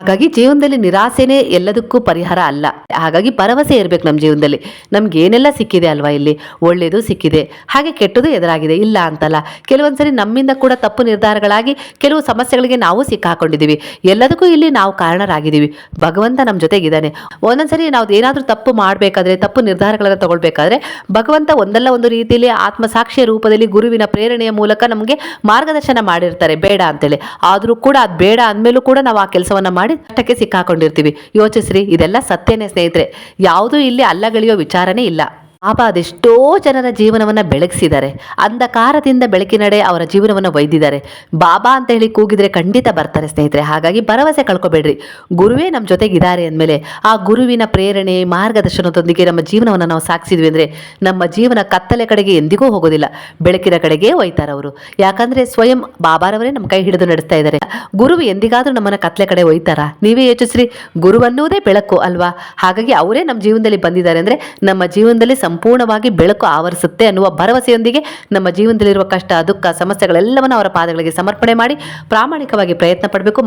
ಹಾಗಾಗಿ ಜೀವನದಲ್ಲಿ ನಿರಾಸೆನೇ ಎಲ್ಲದಕ್ಕೂ ಪರಿಹಾರ ಅಲ್ಲ. ಹಾಗಾಗಿ ಭರವಸೆ ಇರಬೇಕು ನಮ್ಮ ಜೀವನದಲ್ಲಿ. ನಮ್ಗೆ ಏನೆಲ್ಲ ಸಿಕ್ಕಿದೆ ಅಲ್ವಾ ಇಲ್ಲಿ? ಒಳ್ಳೆಯದು ಸಿಕ್ಕಿದೆ. ಹಾಗೆ ಕೆಟ್ಟದು ಎದುರಾಗಿದೆ. ಇಲ್ಲ ಅಂತಲ್ಲ. ಕೆಲವೊಂದ್ಸರಿ ನಮ್ಮಿಂದ ಕೂಡ ತಪ್ಪು ನಿರ್ಧಾರಗಳಾಗಿ ಕೆಲವು ಸಮಸ್ಯೆಗಳಿಗೆ ನಾವು ಸಿಕ್ಕಾಕೊಂಡಿದ್ದೀವಿ. ಎಲ್ಲದಕ್ಕೂ ಇಲ್ಲಿ ನಾವು ಕಾರಣರಾಗಿದ್ದೀವಿ. ಭಗವಂತ ನಮ್ಮ ಜೊತೆಗಿದ್ದಾನೆ. ಒಂದೊಂದ್ಸರಿ ನಾವು ಏನಾದರೂ ತಪ್ಪು ಮಾಡಬೇಕಾದ್ರೆ, ತಪ್ಪು ನಿರ್ಧಾರಗಳನ್ನು ತಗೊಳ್ಬೇಕಾದ್ರೆ, ಭಗವಂತ ಒಂದಲ್ಲ ಒಂದು ರೀತಿಯಲ್ಲಿ ಆತ್ಮಸಾಕ್ಷಿಯ ರೂಪದಲ್ಲಿ ಗುರುವಿನ ಪ್ರೇರಣೆಯ ಮೂಲಕ ನಮಗೆ ಮಾರ್ಗದರ್ಶನ ಮಾಡಿರ್ತಾರೆ. ಬೇಡ ಅಂತೇಳಿ. ಆದರೂ ಕೂಡ ಅದು ಬೇಡ ಅಂದಮೇಲೂ ಕೂಡ ನಾವು ಆ ಕೆಲಸವನ್ನು ಮಾಡಿ ಕಷ್ಟಕ್ಕೆ ಸಿಕ್ಕಾಕೊಂಡಿರ್ತೀವಿ. ಯೋಚಿಸ್ರಿ ಇದೆಲ್ಲ ಸತ್ಯನೇ ಸ್ನೇಹಿತರೆ. ಯಾವುದೂ ಇಲ್ಲಿ ಅಲ್ಲಗಳಿಯೋ ವಿಚಾರನೇ ಇಲ್ಲ. ಪಾಪ ಅದೆಷ್ಟೋ ಜನರ ಜೀವನವನ್ನು ಬೆಳಗಿಸಿದ್ದಾರೆ. ಅಂಧಕಾರದಿಂದ ಬೆಳಕಿನಡೆ ಅವರ ಜೀವನವನ್ನು ಒಯ್ದಿದ್ದಾರೆ. ಬಾಬಾ ಅಂತ ಹೇಳಿ ಕೂಗಿದರೆ ಖಂಡಿತ ಬರ್ತಾರೆ ಸ್ನೇಹಿತರೆ. ಹಾಗಾಗಿ ಭರವಸೆ ಕಳ್ಕೊಬೇಡ್ರಿ. ಗುರುವೇ ನಮ್ಮ ಜೊತೆಗಿದ್ದಾರೆ ಅಂದಮೇಲೆ ಆ ಗುರುವಿನ ಪ್ರೇರಣೆ, ಮಾರ್ಗದರ್ಶನದೊಂದಿಗೆ ನಮ್ಮ ಜೀವನವನ್ನು ನಾವು ಸಾಗಿಸಿದ್ವಿ ಅಂದರೆ ನಮ್ಮ ಜೀವನ ಕತ್ತಲೆ ಕಡೆಗೆ ಎಂದಿಗೂ ಹೋಗೋದಿಲ್ಲ. ಬೆಳಕಿನ ಕಡೆಗೆ ಒಯ್ತಾರೆ ಅವರು. ಯಾಕಂದರೆ ಸ್ವಯಂ ಬಾಬಾರವರೇ ನಮ್ಮ ಕೈ ಹಿಡಿದು ನಡೆಸ್ತಾ ಇದ್ದಾರೆ. ಗುರು ಎಂದಿಗಾದರೂ ನಮ್ಮನ್ನು ಕತ್ತಲೆ ಕಡೆ ಒಯ್ತಾರಾ? ನೀವೇ ಯೋಚಿಸ್ರಿ. ಗುರುವನ್ನುವುದೇ ಬೆಳಕು ಅಲ್ವಾ? ಹಾಗಾಗಿ ಅವರೇ ನಮ್ಮ ಜೀವನದಲ್ಲಿ ಬಂದಿದ್ದಾರೆ ಅಂದರೆ ನಮ್ಮ ಜೀವನದಲ್ಲಿ ಸಂಪೂರ್ಣವಾಗಿ ಬೆಳಕು ಆವರಿಸುತ್ತೆ ಅನ್ನುವ ಭರವಸೆಯೊಂದಿಗೆ ನಮ್ಮ ಜೀವನದಲ್ಲಿರುವ ಕಷ್ಟ, ದುಃಖ, ಸಮಸ್ಯೆಗಳೆಲ್ಲವನ್ನು ಅವರ ಪಾದಗಳಿಗೆ ಸಮರ್ಪಣೆ ಮಾಡಿ ಪ್ರಾಮಾಣಿಕವಾಗಿ ಪ್ರಯತ್ನ ಪಡಬೇಕು.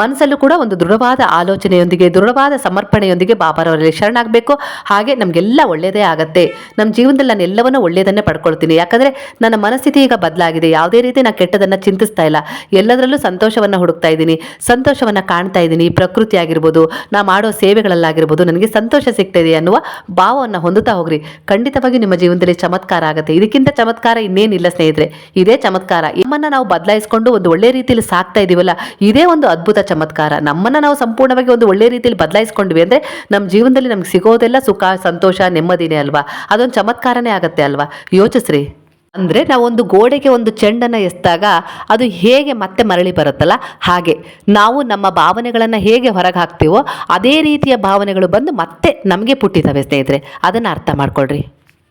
ಮನಸ್ಸಲ್ಲೂ ಕೂಡ ಒಂದು ದೃಢವಾದ ಆಲೋಚನೆಯೊಂದಿಗೆ, ದೃಢವಾದ ಸಮರ್ಪಣೆಯೊಂದಿಗೆ ಬಾಬಾರವರಲ್ಲಿ ಶರಣಾಗಬೇಕು. ಹಾಗೆ ನಮಗೆಲ್ಲ ಒಳ್ಳೆಯದೇ ಆಗುತ್ತೆ. ನಮ್ಮ ಜೀವನದಲ್ಲಿ ನಾನು ಎಲ್ಲವನ್ನೂ ಒಳ್ಳೆಯದನ್ನೇ ಪಡ್ಕೊಳ್ತೀನಿ. ಯಾಕಂದ್ರೆ ನನ್ನ ಮನಸ್ಥಿತಿ ಈಗ ಬದಲಾಗಿದೆ. ಯಾವುದೇ ರೀತಿ ನಾನು ಕೆಟ್ಟದನ್ನು ಚಿಂತಿಸ್ತಾ ಇಲ್ಲ. ಎಲ್ಲದರಲ್ಲೂ ಸಂತೋಷವನ್ನು ಹುಡುಕ್ತಾ ಇದ್ದೀನಿ. ಸಂತೋಷವನ್ನು ಕಾಣ್ತಾ ಇದ್ದೀನಿ. ಪ್ರಕೃತಿ ಆಗಿರ್ಬೋದು, ನಾ ಮಾಡೋ ಸೇವೆಗಳಲ್ಲಾಗಿರ್ಬೋದು, ನನಗೆ ಸಂತೋಷ ಸಿಗ್ತಾ ಇದೆ ಅನ್ನುವ ಭಾವವನ್ನು ಹೊಂದುತ್ತಾ ಹೋಗ್ರಿ. ಖಂಡಿತವಾಗಿ ನಿಮ್ಮ ಜೀವನದಲ್ಲಿ ಚಮತ್ಕಾರ ಆಗುತ್ತೆ. ಇದಕ್ಕಿಂತ ಚಮತ್ಕಾರ ಇನ್ನೇನಿಲ್ಲ ಸ್ನೇಹಿತರೆ. ಇದೇ ಚಮತ್ಕಾರ. ನಮ್ಮನ್ನ ನಾವು ಬದಲಾಯಿಸಿಕೊಂಡು ಒಂದು ಒಳ್ಳೆ ರೀತಿಯಲ್ಲಿ ಸಾಕ್ತಾ ಇದೀವಲ್ಲ, ಇದೇ ಒಂದು ಅದ್ಭುತ ಚಮತ್ಕಾರ. ನಮ್ಮನ್ನ ನಾವು ಸಂಪೂರ್ಣವಾಗಿ ಒಂದು ಒಳ್ಳೆ ರೀತಿಯಲ್ಲಿ ಬದಲಾಯಿಸ್ಕೊಂಡ್ವಿ ಅಂದ್ರೆ ನಮ್ಮ ಜೀವನದಲ್ಲಿ ನಮ್ಗೆ ಸಿಗೋದೆಲ್ಲ ಸುಖ, ಸಂತೋಷ, ನೆಮ್ಮದಿನೇ ಅಲ್ವಾ? ಅದೊಂದು ಚಮತ್ಕಾರನೇ ಆಗುತ್ತೆ ಅಲ್ವಾ? ಯೋಚಿಸ್ರಿ. ಅಂದರೆ ನಾವೊಂದು ಗೋಡೆಗೆ ಒಂದು ಚೆಂಡನ್ನು ಎಸ್ದಾಗ ಅದು ಹೇಗೆ ಮತ್ತೆ ಮರಳಿ ಬರುತ್ತಲ್ಲ ಹಾಗೆ. ನಾವು ನಮ್ಮ ಭಾವನೆಗಳನ್ನು ಹೇಗೆ ಹೊರಗೆ ಹಾಕ್ತೀವೋ ಅದೇ ರೀತಿಯ ಭಾವನೆಗಳು ಬಂದು ಮತ್ತೆ ನಮಗೆ ಪುಟ್ಟಿದ್ದಾವೆ ಸ್ನೇಹಿತರೆ. ಅದನ್ನು ಅರ್ಥ ಮಾಡ್ಕೊಳ್ರಿ.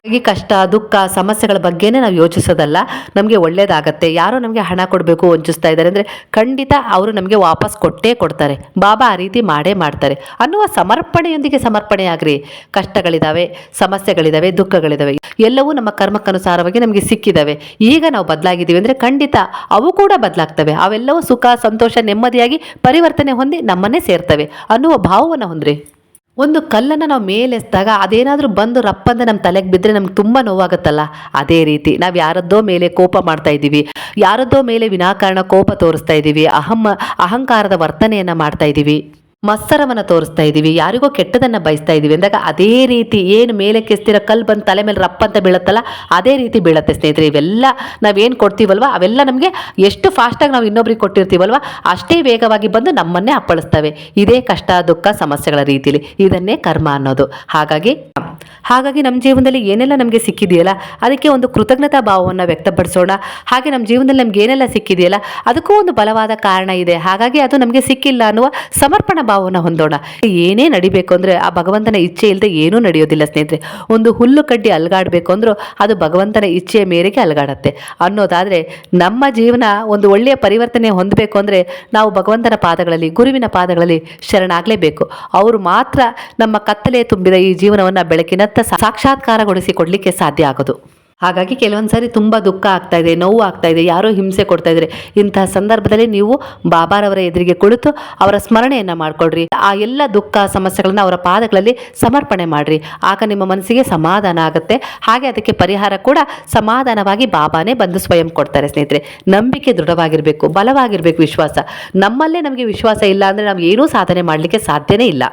ಹಾಗಾಗಿ ಕಷ್ಟ, ದುಃಖ, ಸಮಸ್ಯೆಗಳ ಬಗ್ಗೆನೇ ನಾವು ಯೋಚಿಸೋದಲ್ಲ. ನಮಗೆ ಒಳ್ಳೇದಾಗತ್ತೆ. ಯಾರೋ ನಮಗೆ ಹಣ ಕೊಡಬೇಕು ವಂಚಿಸ್ತಾ ಇದ್ದಾರೆ ಅಂದರೆ ಖಂಡಿತ ಅವರು ನಮಗೆ ವಾಪಸ್ ಕೊಟ್ಟೇ ಕೊಡ್ತಾರೆ. ಬಾಬಾ ಆ ರೀತಿ ಮಾಡೇ ಮಾಡ್ತಾರೆ. ಅನ್ನುವ ಸಮರ್ಪಣೆಯೊಂದಿಗೆ ಸಮರ್ಪಣೆ ಆಗ್ರಿ. ಕಷ್ಟಗಳಿದ್ದಾವೆ ಸಮಸ್ಯೆಗಳಿದ್ದಾವೆ ದುಃಖಗಳಿದ್ದಾವೆ ಎಲ್ಲವೂ ನಮ್ಮ ಕರ್ಮಕ್ಕನುಸಾರವಾಗಿ ನಮಗೆ ಸಿಕ್ಕಿದ್ದಾವೆ ಈಗ ನಾವು ಬದಲಾಗಿದ್ದೀವಿ ಅಂದರೆ ಖಂಡಿತ ಅವು ಕೂಡ ಬದಲಾಗ್ತವೆ. ಅವೆಲ್ಲವೂ ಸುಖ, ಸಂತೋಷ, ನೆಮ್ಮದಿಯಾಗಿ ಪರಿವರ್ತನೆ ಹೊಂದಿ ನಮ್ಮನ್ನೇ ಸೇರ್ತವೆ ಅನ್ನುವ ಭಾವವನ್ನು ಹೊಂದ್ರಿ. ಒಂದು ಕಲ್ಲನ್ನು ನಾವು ಮೇಲೆಸ್ದಾಗ ಅದೇನಾದರೂ ಬಂದು ರಪ್ಪಂದ ನಮ್ಮ ತಲೆಗೆ ಬಿದ್ದರೆ ನಮ್ಗೆ ತುಂಬ ನೋವಾಗುತ್ತಲ್ಲ? ಅದೇ ರೀತಿ ನಾವು ಯಾರದ್ದೋ ಮೇಲೆ ಕೋಪ ಮಾಡ್ತಾ ಇದ್ದೀವಿ. ಯಾರದ್ದೋ ಮೇಲೆ ವಿನಾಕಾರಣ ಕೋಪ ತೋರಿಸ್ತಾ ಇದ್ದೀವಿ. ಅಹಂ, ಅಹಂಕಾರದ ವರ್ತನೆಯನ್ನು ಮಾಡ್ತಾ ಇದ್ದೀವಿ. ಮತ್ಸರವನ್ನು ತೋರಿಸ್ತಾ ಇದ್ದೀವಿ ಯಾರಿಗೋ ಕೆಟ್ಟದನ್ನು ಬಯಸ್ತಾ ಇದ್ದೀವಿ ಅಂದಾಗ ಅದೇ ರೀತಿ ಏನು ಮೇಲೆ ಕೆಸ್ತಿರ ಕಲ್ಲು ಬಂದು ತಲೆ ಮೇಲೆ ರಪ್ಪ ಅಂತ ಬೀಳುತ್ತಲ್ಲ, ಅದೇ ರೀತಿ ಬೀಳುತ್ತೆ ಸ್ನೇಹಿತರೆ. ಇವೆಲ್ಲ ನಾವೇನು ಕೊಡ್ತೀವಲ್ವ? ಅವೆಲ್ಲ ನಮಗೆ ಎಷ್ಟು ಫಾಸ್ಟಾಗಿ ನಾವು ಇನ್ನೊಬ್ರಿಗೆ ಕೊಟ್ಟಿರ್ತೀವಲ್ವ? ಅಷ್ಟೇ ವೇಗವಾಗಿ ಬಂದು ನಮ್ಮನ್ನೇ ಅಪ್ಪಳಿಸ್ತವೆ. ಇದೇ ಕಷ್ಟ, ದುಃಖ, ಸಮಸ್ಯೆಗಳ ರೀತಿಲಿ. ಇದನ್ನೇ ಕರ್ಮ ಅನ್ನೋದು. ಹಾಗಾಗಿ ಹಾಗಾಗಿ ನಮ್ಮ ಜೀವನದಲ್ಲಿ ಏನೆಲ್ಲ ನಮಗೆ ಸಿಕ್ಕಿದೆಯಲ್ಲ, ಅದಕ್ಕೆ ಒಂದು ಕೃತಜ್ಞತಾ ಭಾವವನ್ನು ವ್ಯಕ್ತಪಡಿಸೋಣ. ಹಾಗೆ ನಮ್ಮ ಜೀವನದಲ್ಲಿ ನಮ್ಗೆ ಏನೆಲ್ಲ ಸಿಕ್ಕಿದೆಯಲ್ಲ, ಅದಕ್ಕೂ ಒಂದು ಬಲವಾದ ಕಾರಣ ಇದೆ. ಹಾಗಾಗಿ ಅದು ನಮಗೆ ಸಿಕ್ಕಿಲ್ಲ ಅನ್ನುವ ಸಮರ್ಪಣಾ ಭಾವವನ್ನು ಹೊಂದೋಣ. ಏನೇ ನಡಿಬೇಕು ಅಂದರೆ ಆ ಭಗವಂತನ ಇಚ್ಛೆ ಇಲ್ಲದೆ ಏನೂ ನಡೆಯೋದಿಲ್ಲ ಸ್ನೇಹಿತರೆ. ಒಂದು ಹುಲ್ಲು ಕಡ್ಡಿ ಅಲ್ಗಾಡಬೇಕು ಅಂದರೂ ಅದು ಭಗವಂತನ ಇಚ್ಛೆಯ ಮೇರೆಗೆ ಅಲ್ಗಾಡತ್ತೆ. ಅನ್ನೋದಾದರೆ ನಮ್ಮ ಜೀವನ ಒಂದು ಒಳ್ಳೆಯ ಪರಿವರ್ತನೆ ಹೊಂದಬೇಕು ಅಂದರೆ ನಾವು ಭಗವಂತನ ಪಾದಗಳಲ್ಲಿ, ಗುರುವಿನ ಪಾದಗಳಲ್ಲಿ ಶರಣಾಗಲೇಬೇಕು. ಅವರು ಮಾತ್ರ ನಮ್ಮ ಕತ್ತಲೆ ತುಂಬಿದ ಈ ಜೀವನವನ್ನು ಬೆಳಕಿನತ್ತ ಸಾಕ್ಷಾತ್ಕಾರಗೊಳಿಸಿಕೊಡ್ಲಿಕ್ಕೆ ಸಾಕ್ಷಾತ್ಕಾರಗೊಳಿಸಿ ಕೊಡಲಿಕ್ಕೆ ಸಾಧ್ಯ ಆಗೋದು. ಹಾಗಾಗಿ ಕೆಲವೊಂದು ಸಾರಿ ತುಂಬ ದುಃಖ ಆಗ್ತಾ ಇದೆ, ನೋವು ಆಗ್ತಾ ಇದೆ, ಯಾರೋ ಹಿಂಸೆ ಕೊಡ್ತಾ ಇದ್ದಾರೆ ಇಂತಹ ಸಂದರ್ಭದಲ್ಲಿ ನೀವು ಬಾಬಾರವರ ಎದುರಿಗೆ ಕುಳಿತು ಅವರ ಸ್ಮರಣೆಯನ್ನು ಮಾಡಿಕೊಡ್ರಿ. ಆ ಎಲ್ಲ ದುಃಖ ಸಮಸ್ಯೆಗಳನ್ನು ಅವರ ಪಾದಗಳಲ್ಲಿ ಸಮರ್ಪಣೆ ಮಾಡ್ರಿ. ಆಗ ನಿಮ್ಮ ಮನಸ್ಸಿಗೆ ಸಮಾಧಾನ ಆಗುತ್ತೆ. ಹಾಗೆ ಅದಕ್ಕೆ ಪರಿಹಾರ ಕೂಡ ಸಮಾಧಾನವಾಗಿ ಬಾಬಾನೇ ಬಂದು ಸ್ವಯಂ ಕೊಡ್ತಾರೆ ಸ್ನೇಹಿತರೆ. ನಂಬಿಕೆ ದೃಢವಾಗಿರಬೇಕು, ಬಲವಾಗಿರಬೇಕು ವಿಶ್ವಾಸ. ನಮ್ಮಲ್ಲೇ ನಮಗೆ ವಿಶ್ವಾಸ ಇಲ್ಲ ಅಂದರೆ ನಾವು ಏನೂ ಸಾಧನೆ ಮಾಡಲಿಕ್ಕೆ ಸಾಧ್ಯನೇ ಇಲ್ಲ.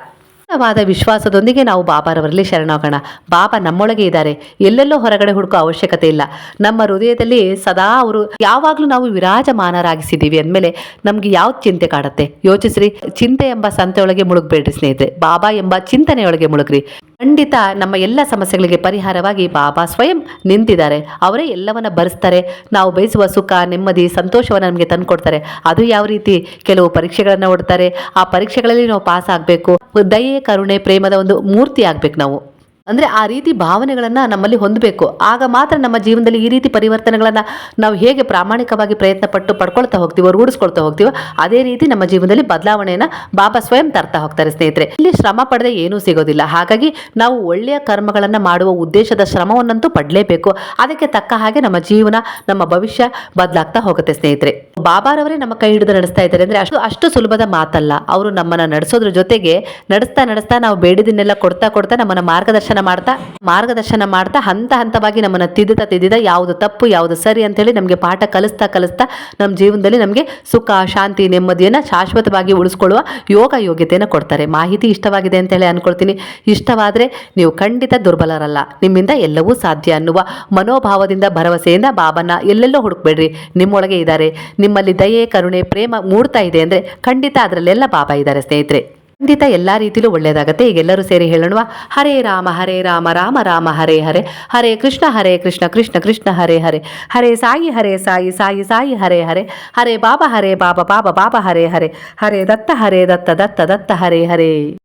ವಾದ ವಿಶ್ವಾಸದೊಂದಿಗೆ ನಾವು ಬಾಬಾರವರಲ್ಲಿ ಶರಣಾಗೋಣ. ಬಾಬಾ ನಮ್ಮೊಳಗೆ ಇದ್ದಾರೆ. ಎಲ್ಲೆಲ್ಲೋ ಹೊರಗಡೆ ಹುಡುಕೋ ಅವಶ್ಯಕತೆ ಇಲ್ಲ. ನಮ್ಮ ಹೃದಯದಲ್ಲಿ ಸದಾ ಅವರು ಯಾವಾಗಲೂ ನಾವು ವಿರಾಜಮಾನರಾಗಿಸಿದ್ದೀವಿ ಅಂದಮೇಲೆ ನಮ್ಗೆ ಯಾವ ಚಿಂತೆ ಕಾಡುತ್ತೆ? ಯೋಚಿಸ್ರಿ. ಚಿಂತೆ ಎಂಬ ಸಂತೆಯೊಳಗೆ ಮುಳುಗಬೇಡ್ರಿ ಸ್ನೇಹಿತರೆ. ಬಾಬಾ ಎಂಬ ಚಿಂತನೆಯೊಳಗೆ ಮುಳುಗ್ರಿ. ಖಂಡಿತ ನಮ್ಮ ಎಲ್ಲ ಸಮಸ್ಯೆಗಳಿಗೆ ಪರಿಹಾರವಾಗಿ ಬಾಬಾ ಸ್ವಯಂ ನಿಂತಿದ್ದಾರೆ. ಅವರೇ ಎಲ್ಲವನ್ನ ಭರಿಸ್ತಾರೆ ನಾವು ಬಯಸುವ ಸುಖ, ನೆಮ್ಮದಿ, ಸಂತೋಷವನ್ನು ನಮಗೆ ತಂದುಕೊಡ್ತಾರೆ. ಅದು ಯಾವ ರೀತಿ? ಕೆಲವು ಪರೀಕ್ಷೆಗಳನ್ನು ಓಡ್ತಾರೆ ಆ ಪರೀಕ್ಷೆಗಳಲ್ಲಿ ನಾವು ಪಾಸ್ ಆಗಬೇಕು ದಯೆ ಕರುಣೆ ಪ್ರೇಮದ ಒಂದು ಮೂರ್ತಿ ಆಗ್ಬೇಕು ನಾವು. ಅಂದರೆ ಆ ರೀತಿ ಭಾವನೆಗಳನ್ನು ನಮ್ಮಲ್ಲಿ ಹೊಂದಬೇಕು. ಆಗ ಮಾತ್ರ ನಮ್ಮ ಜೀವನದಲ್ಲಿ ಈ ರೀತಿ ಪರಿವರ್ತನೆಗಳನ್ನು ನಾವು ಹೇಗೆ ಪ್ರಾಮಾಣಿಕವಾಗಿ ಪ್ರಯತ್ನ ಪಟ್ಟು ಪಡ್ಕೊಳ್ತಾ ಹೋಗ್ತೀವೋ, ರೂಢಿಸ್ಕೊಳ್ತಾ ಹೋಗ್ತೀವೋ, ಅದೇ ರೀತಿ ನಮ್ಮ ಜೀವನದಲ್ಲಿ ಬದಲಾವಣೆಯನ್ನು ಬಾಬಾ ಸ್ವಯಂ ತರ್ತಾ ಹೋಗ್ತಾರೆ ಸ್ನೇಹಿತರೆ. ಇಲ್ಲಿ ಶ್ರಮ ಪಡೆದೇ ಏನೂ ಸಿಗೋದಿಲ್ಲ. ಹಾಗಾಗಿ ನಾವು ಒಳ್ಳೆಯ ಕರ್ಮಗಳನ್ನು ಮಾಡುವ ಉದ್ದೇಶದ ಶ್ರಮವನ್ನಂತೂ ಪಡಲೇಬೇಕು. ಅದಕ್ಕೆ ತಕ್ಕ ಹಾಗೆ ನಮ್ಮ ಜೀವನ, ನಮ್ಮ ಭವಿಷ್ಯ ಬದಲಾಗ್ತಾ ಹೋಗುತ್ತೆ ಸ್ನೇಹಿತರೆ. ಬಾಬಾರವರೇ ನಮ್ಮ ಕೈ ಹಿಡಿದು ನಡೆಸ್ತಾ ಇದ್ದಾರೆ ಅಂದರೆ ಅಷ್ಟು ಅಷ್ಟು ಸುಲಭದ ಮಾತಲ್ಲ. ಅವರು ನಮ್ಮನ್ನು ನಡೆಸೋದ್ರ ಜೊತೆಗೆ ನಡೆಸ್ತಾ ನಡೆಸ್ತಾ ನಾವು ಬೇಡಿದನ್ನೆಲ್ಲ ಕೊಡ್ತಾ ಕೊಡ್ತಾ ನಮ್ಮನ್ನು ಮಾರ್ಗದರ್ಶನ ಮಾಡ್ತಾ, ಮಾರ್ಗದರ್ಶನ ಮಾಡ್ತಾ, ಹಂತ ಹಂತವಾಗಿ ನಮ್ಮನ್ನು ತಿದ್ದುತ್ತಾ ತಿದ್ದಿದ ಯಾವುದು ತಪ್ಪು, ಯಾವುದು ಸರಿ ಅಂತೇಳಿ ನಮಗೆ ಪಾಠ ಕಲಿಸ್ತಾ ಕಲಿಸ್ತಾ ನಮ್ಮ ಜೀವನದಲ್ಲಿ ನಮಗೆ ಸುಖ, ಶಾಂತಿ, ನೆಮ್ಮದಿಯನ್ನು ಶಾಶ್ವತವಾಗಿ ಉಳಿಸ್ಕೊಳ್ಳುವ ಯೋಗ ಯೋಗ್ಯತೆಯನ್ನು ಕೊಡ್ತಾರೆ. ಮಾಹಿತಿ ಇಷ್ಟವಾಗಿದೆ ಅಂತೇಳಿ ಅಂದ್ಕೊಳ್ತೀನಿ ಇಷ್ಟವಾದರೆ ನೀವು ಖಂಡಿತ ದುರ್ಬಲರಲ್ಲ. ನಿಮ್ಮಿಂದ ಎಲ್ಲವೂ ಸಾಧ್ಯ ಅನ್ನುವ ಮನೋಭಾವದಿಂದ, ಭರವಸೆಯಿಂದ ಬಾಬನ್ನ ಎಲ್ಲೆಲ್ಲೋ ಹುಡುಕ್ಬೇಡ್ರಿ. ನಿಮ್ಮೊಳಗೆ ಇದ್ದಾರೆ ನಿಮ್ಮಲ್ಲಿ ದಯೆ, ಕರುಣೆ, ಪ್ರೇಮ ಮೂಡ್ತಾ ಇದೆ ಅಂದರೆ ಖಂಡಿತ ಅದರಲ್ಲೆಲ್ಲ ಬಾಬಾ ಇದ್ದಾರೆ ಸ್ನೇಹಿತರೆ. ಖಂಡಿತ ಎಲ್ಲ ರೀತಿಲೂ ಒಳ್ಳೆಯದಾಗುತ್ತೆ ಈಗ ಎಲ್ಲರೂ ಸೇರಿ ಹೇಳೋಣ ಹರೇ ರಾಮ ಹರೇ ರಾಮ ರಾಮ ರಾಮ, ಹರೇ ಹರೇ. ಹರೇ ಕೃಷ್ಣ ಹರೇ ಕೃಷ್ಣ ಕೃಷ್ಣ ಕೃಷ್ಣ, ಹರೇ ಹರೇ. ಹರೇ ಸಾಯಿ ಹರೇ ಸಾಯಿ ಸಾಯಿ ಸಾಯಿ, ಹರೇ ಹರೇ. ಹರೇ ಬಾಬಾ ಹರೇ ಬಾಬಾ ಬಾಬಾ ಬಾಬಾ, ಹರೇ ಹರೇ. ಹರೇ ದತ್ತ ಹರೇ ದತ್ತ ದತ್ತ ದತ್ತ, ಹರೇ ಹರೇ.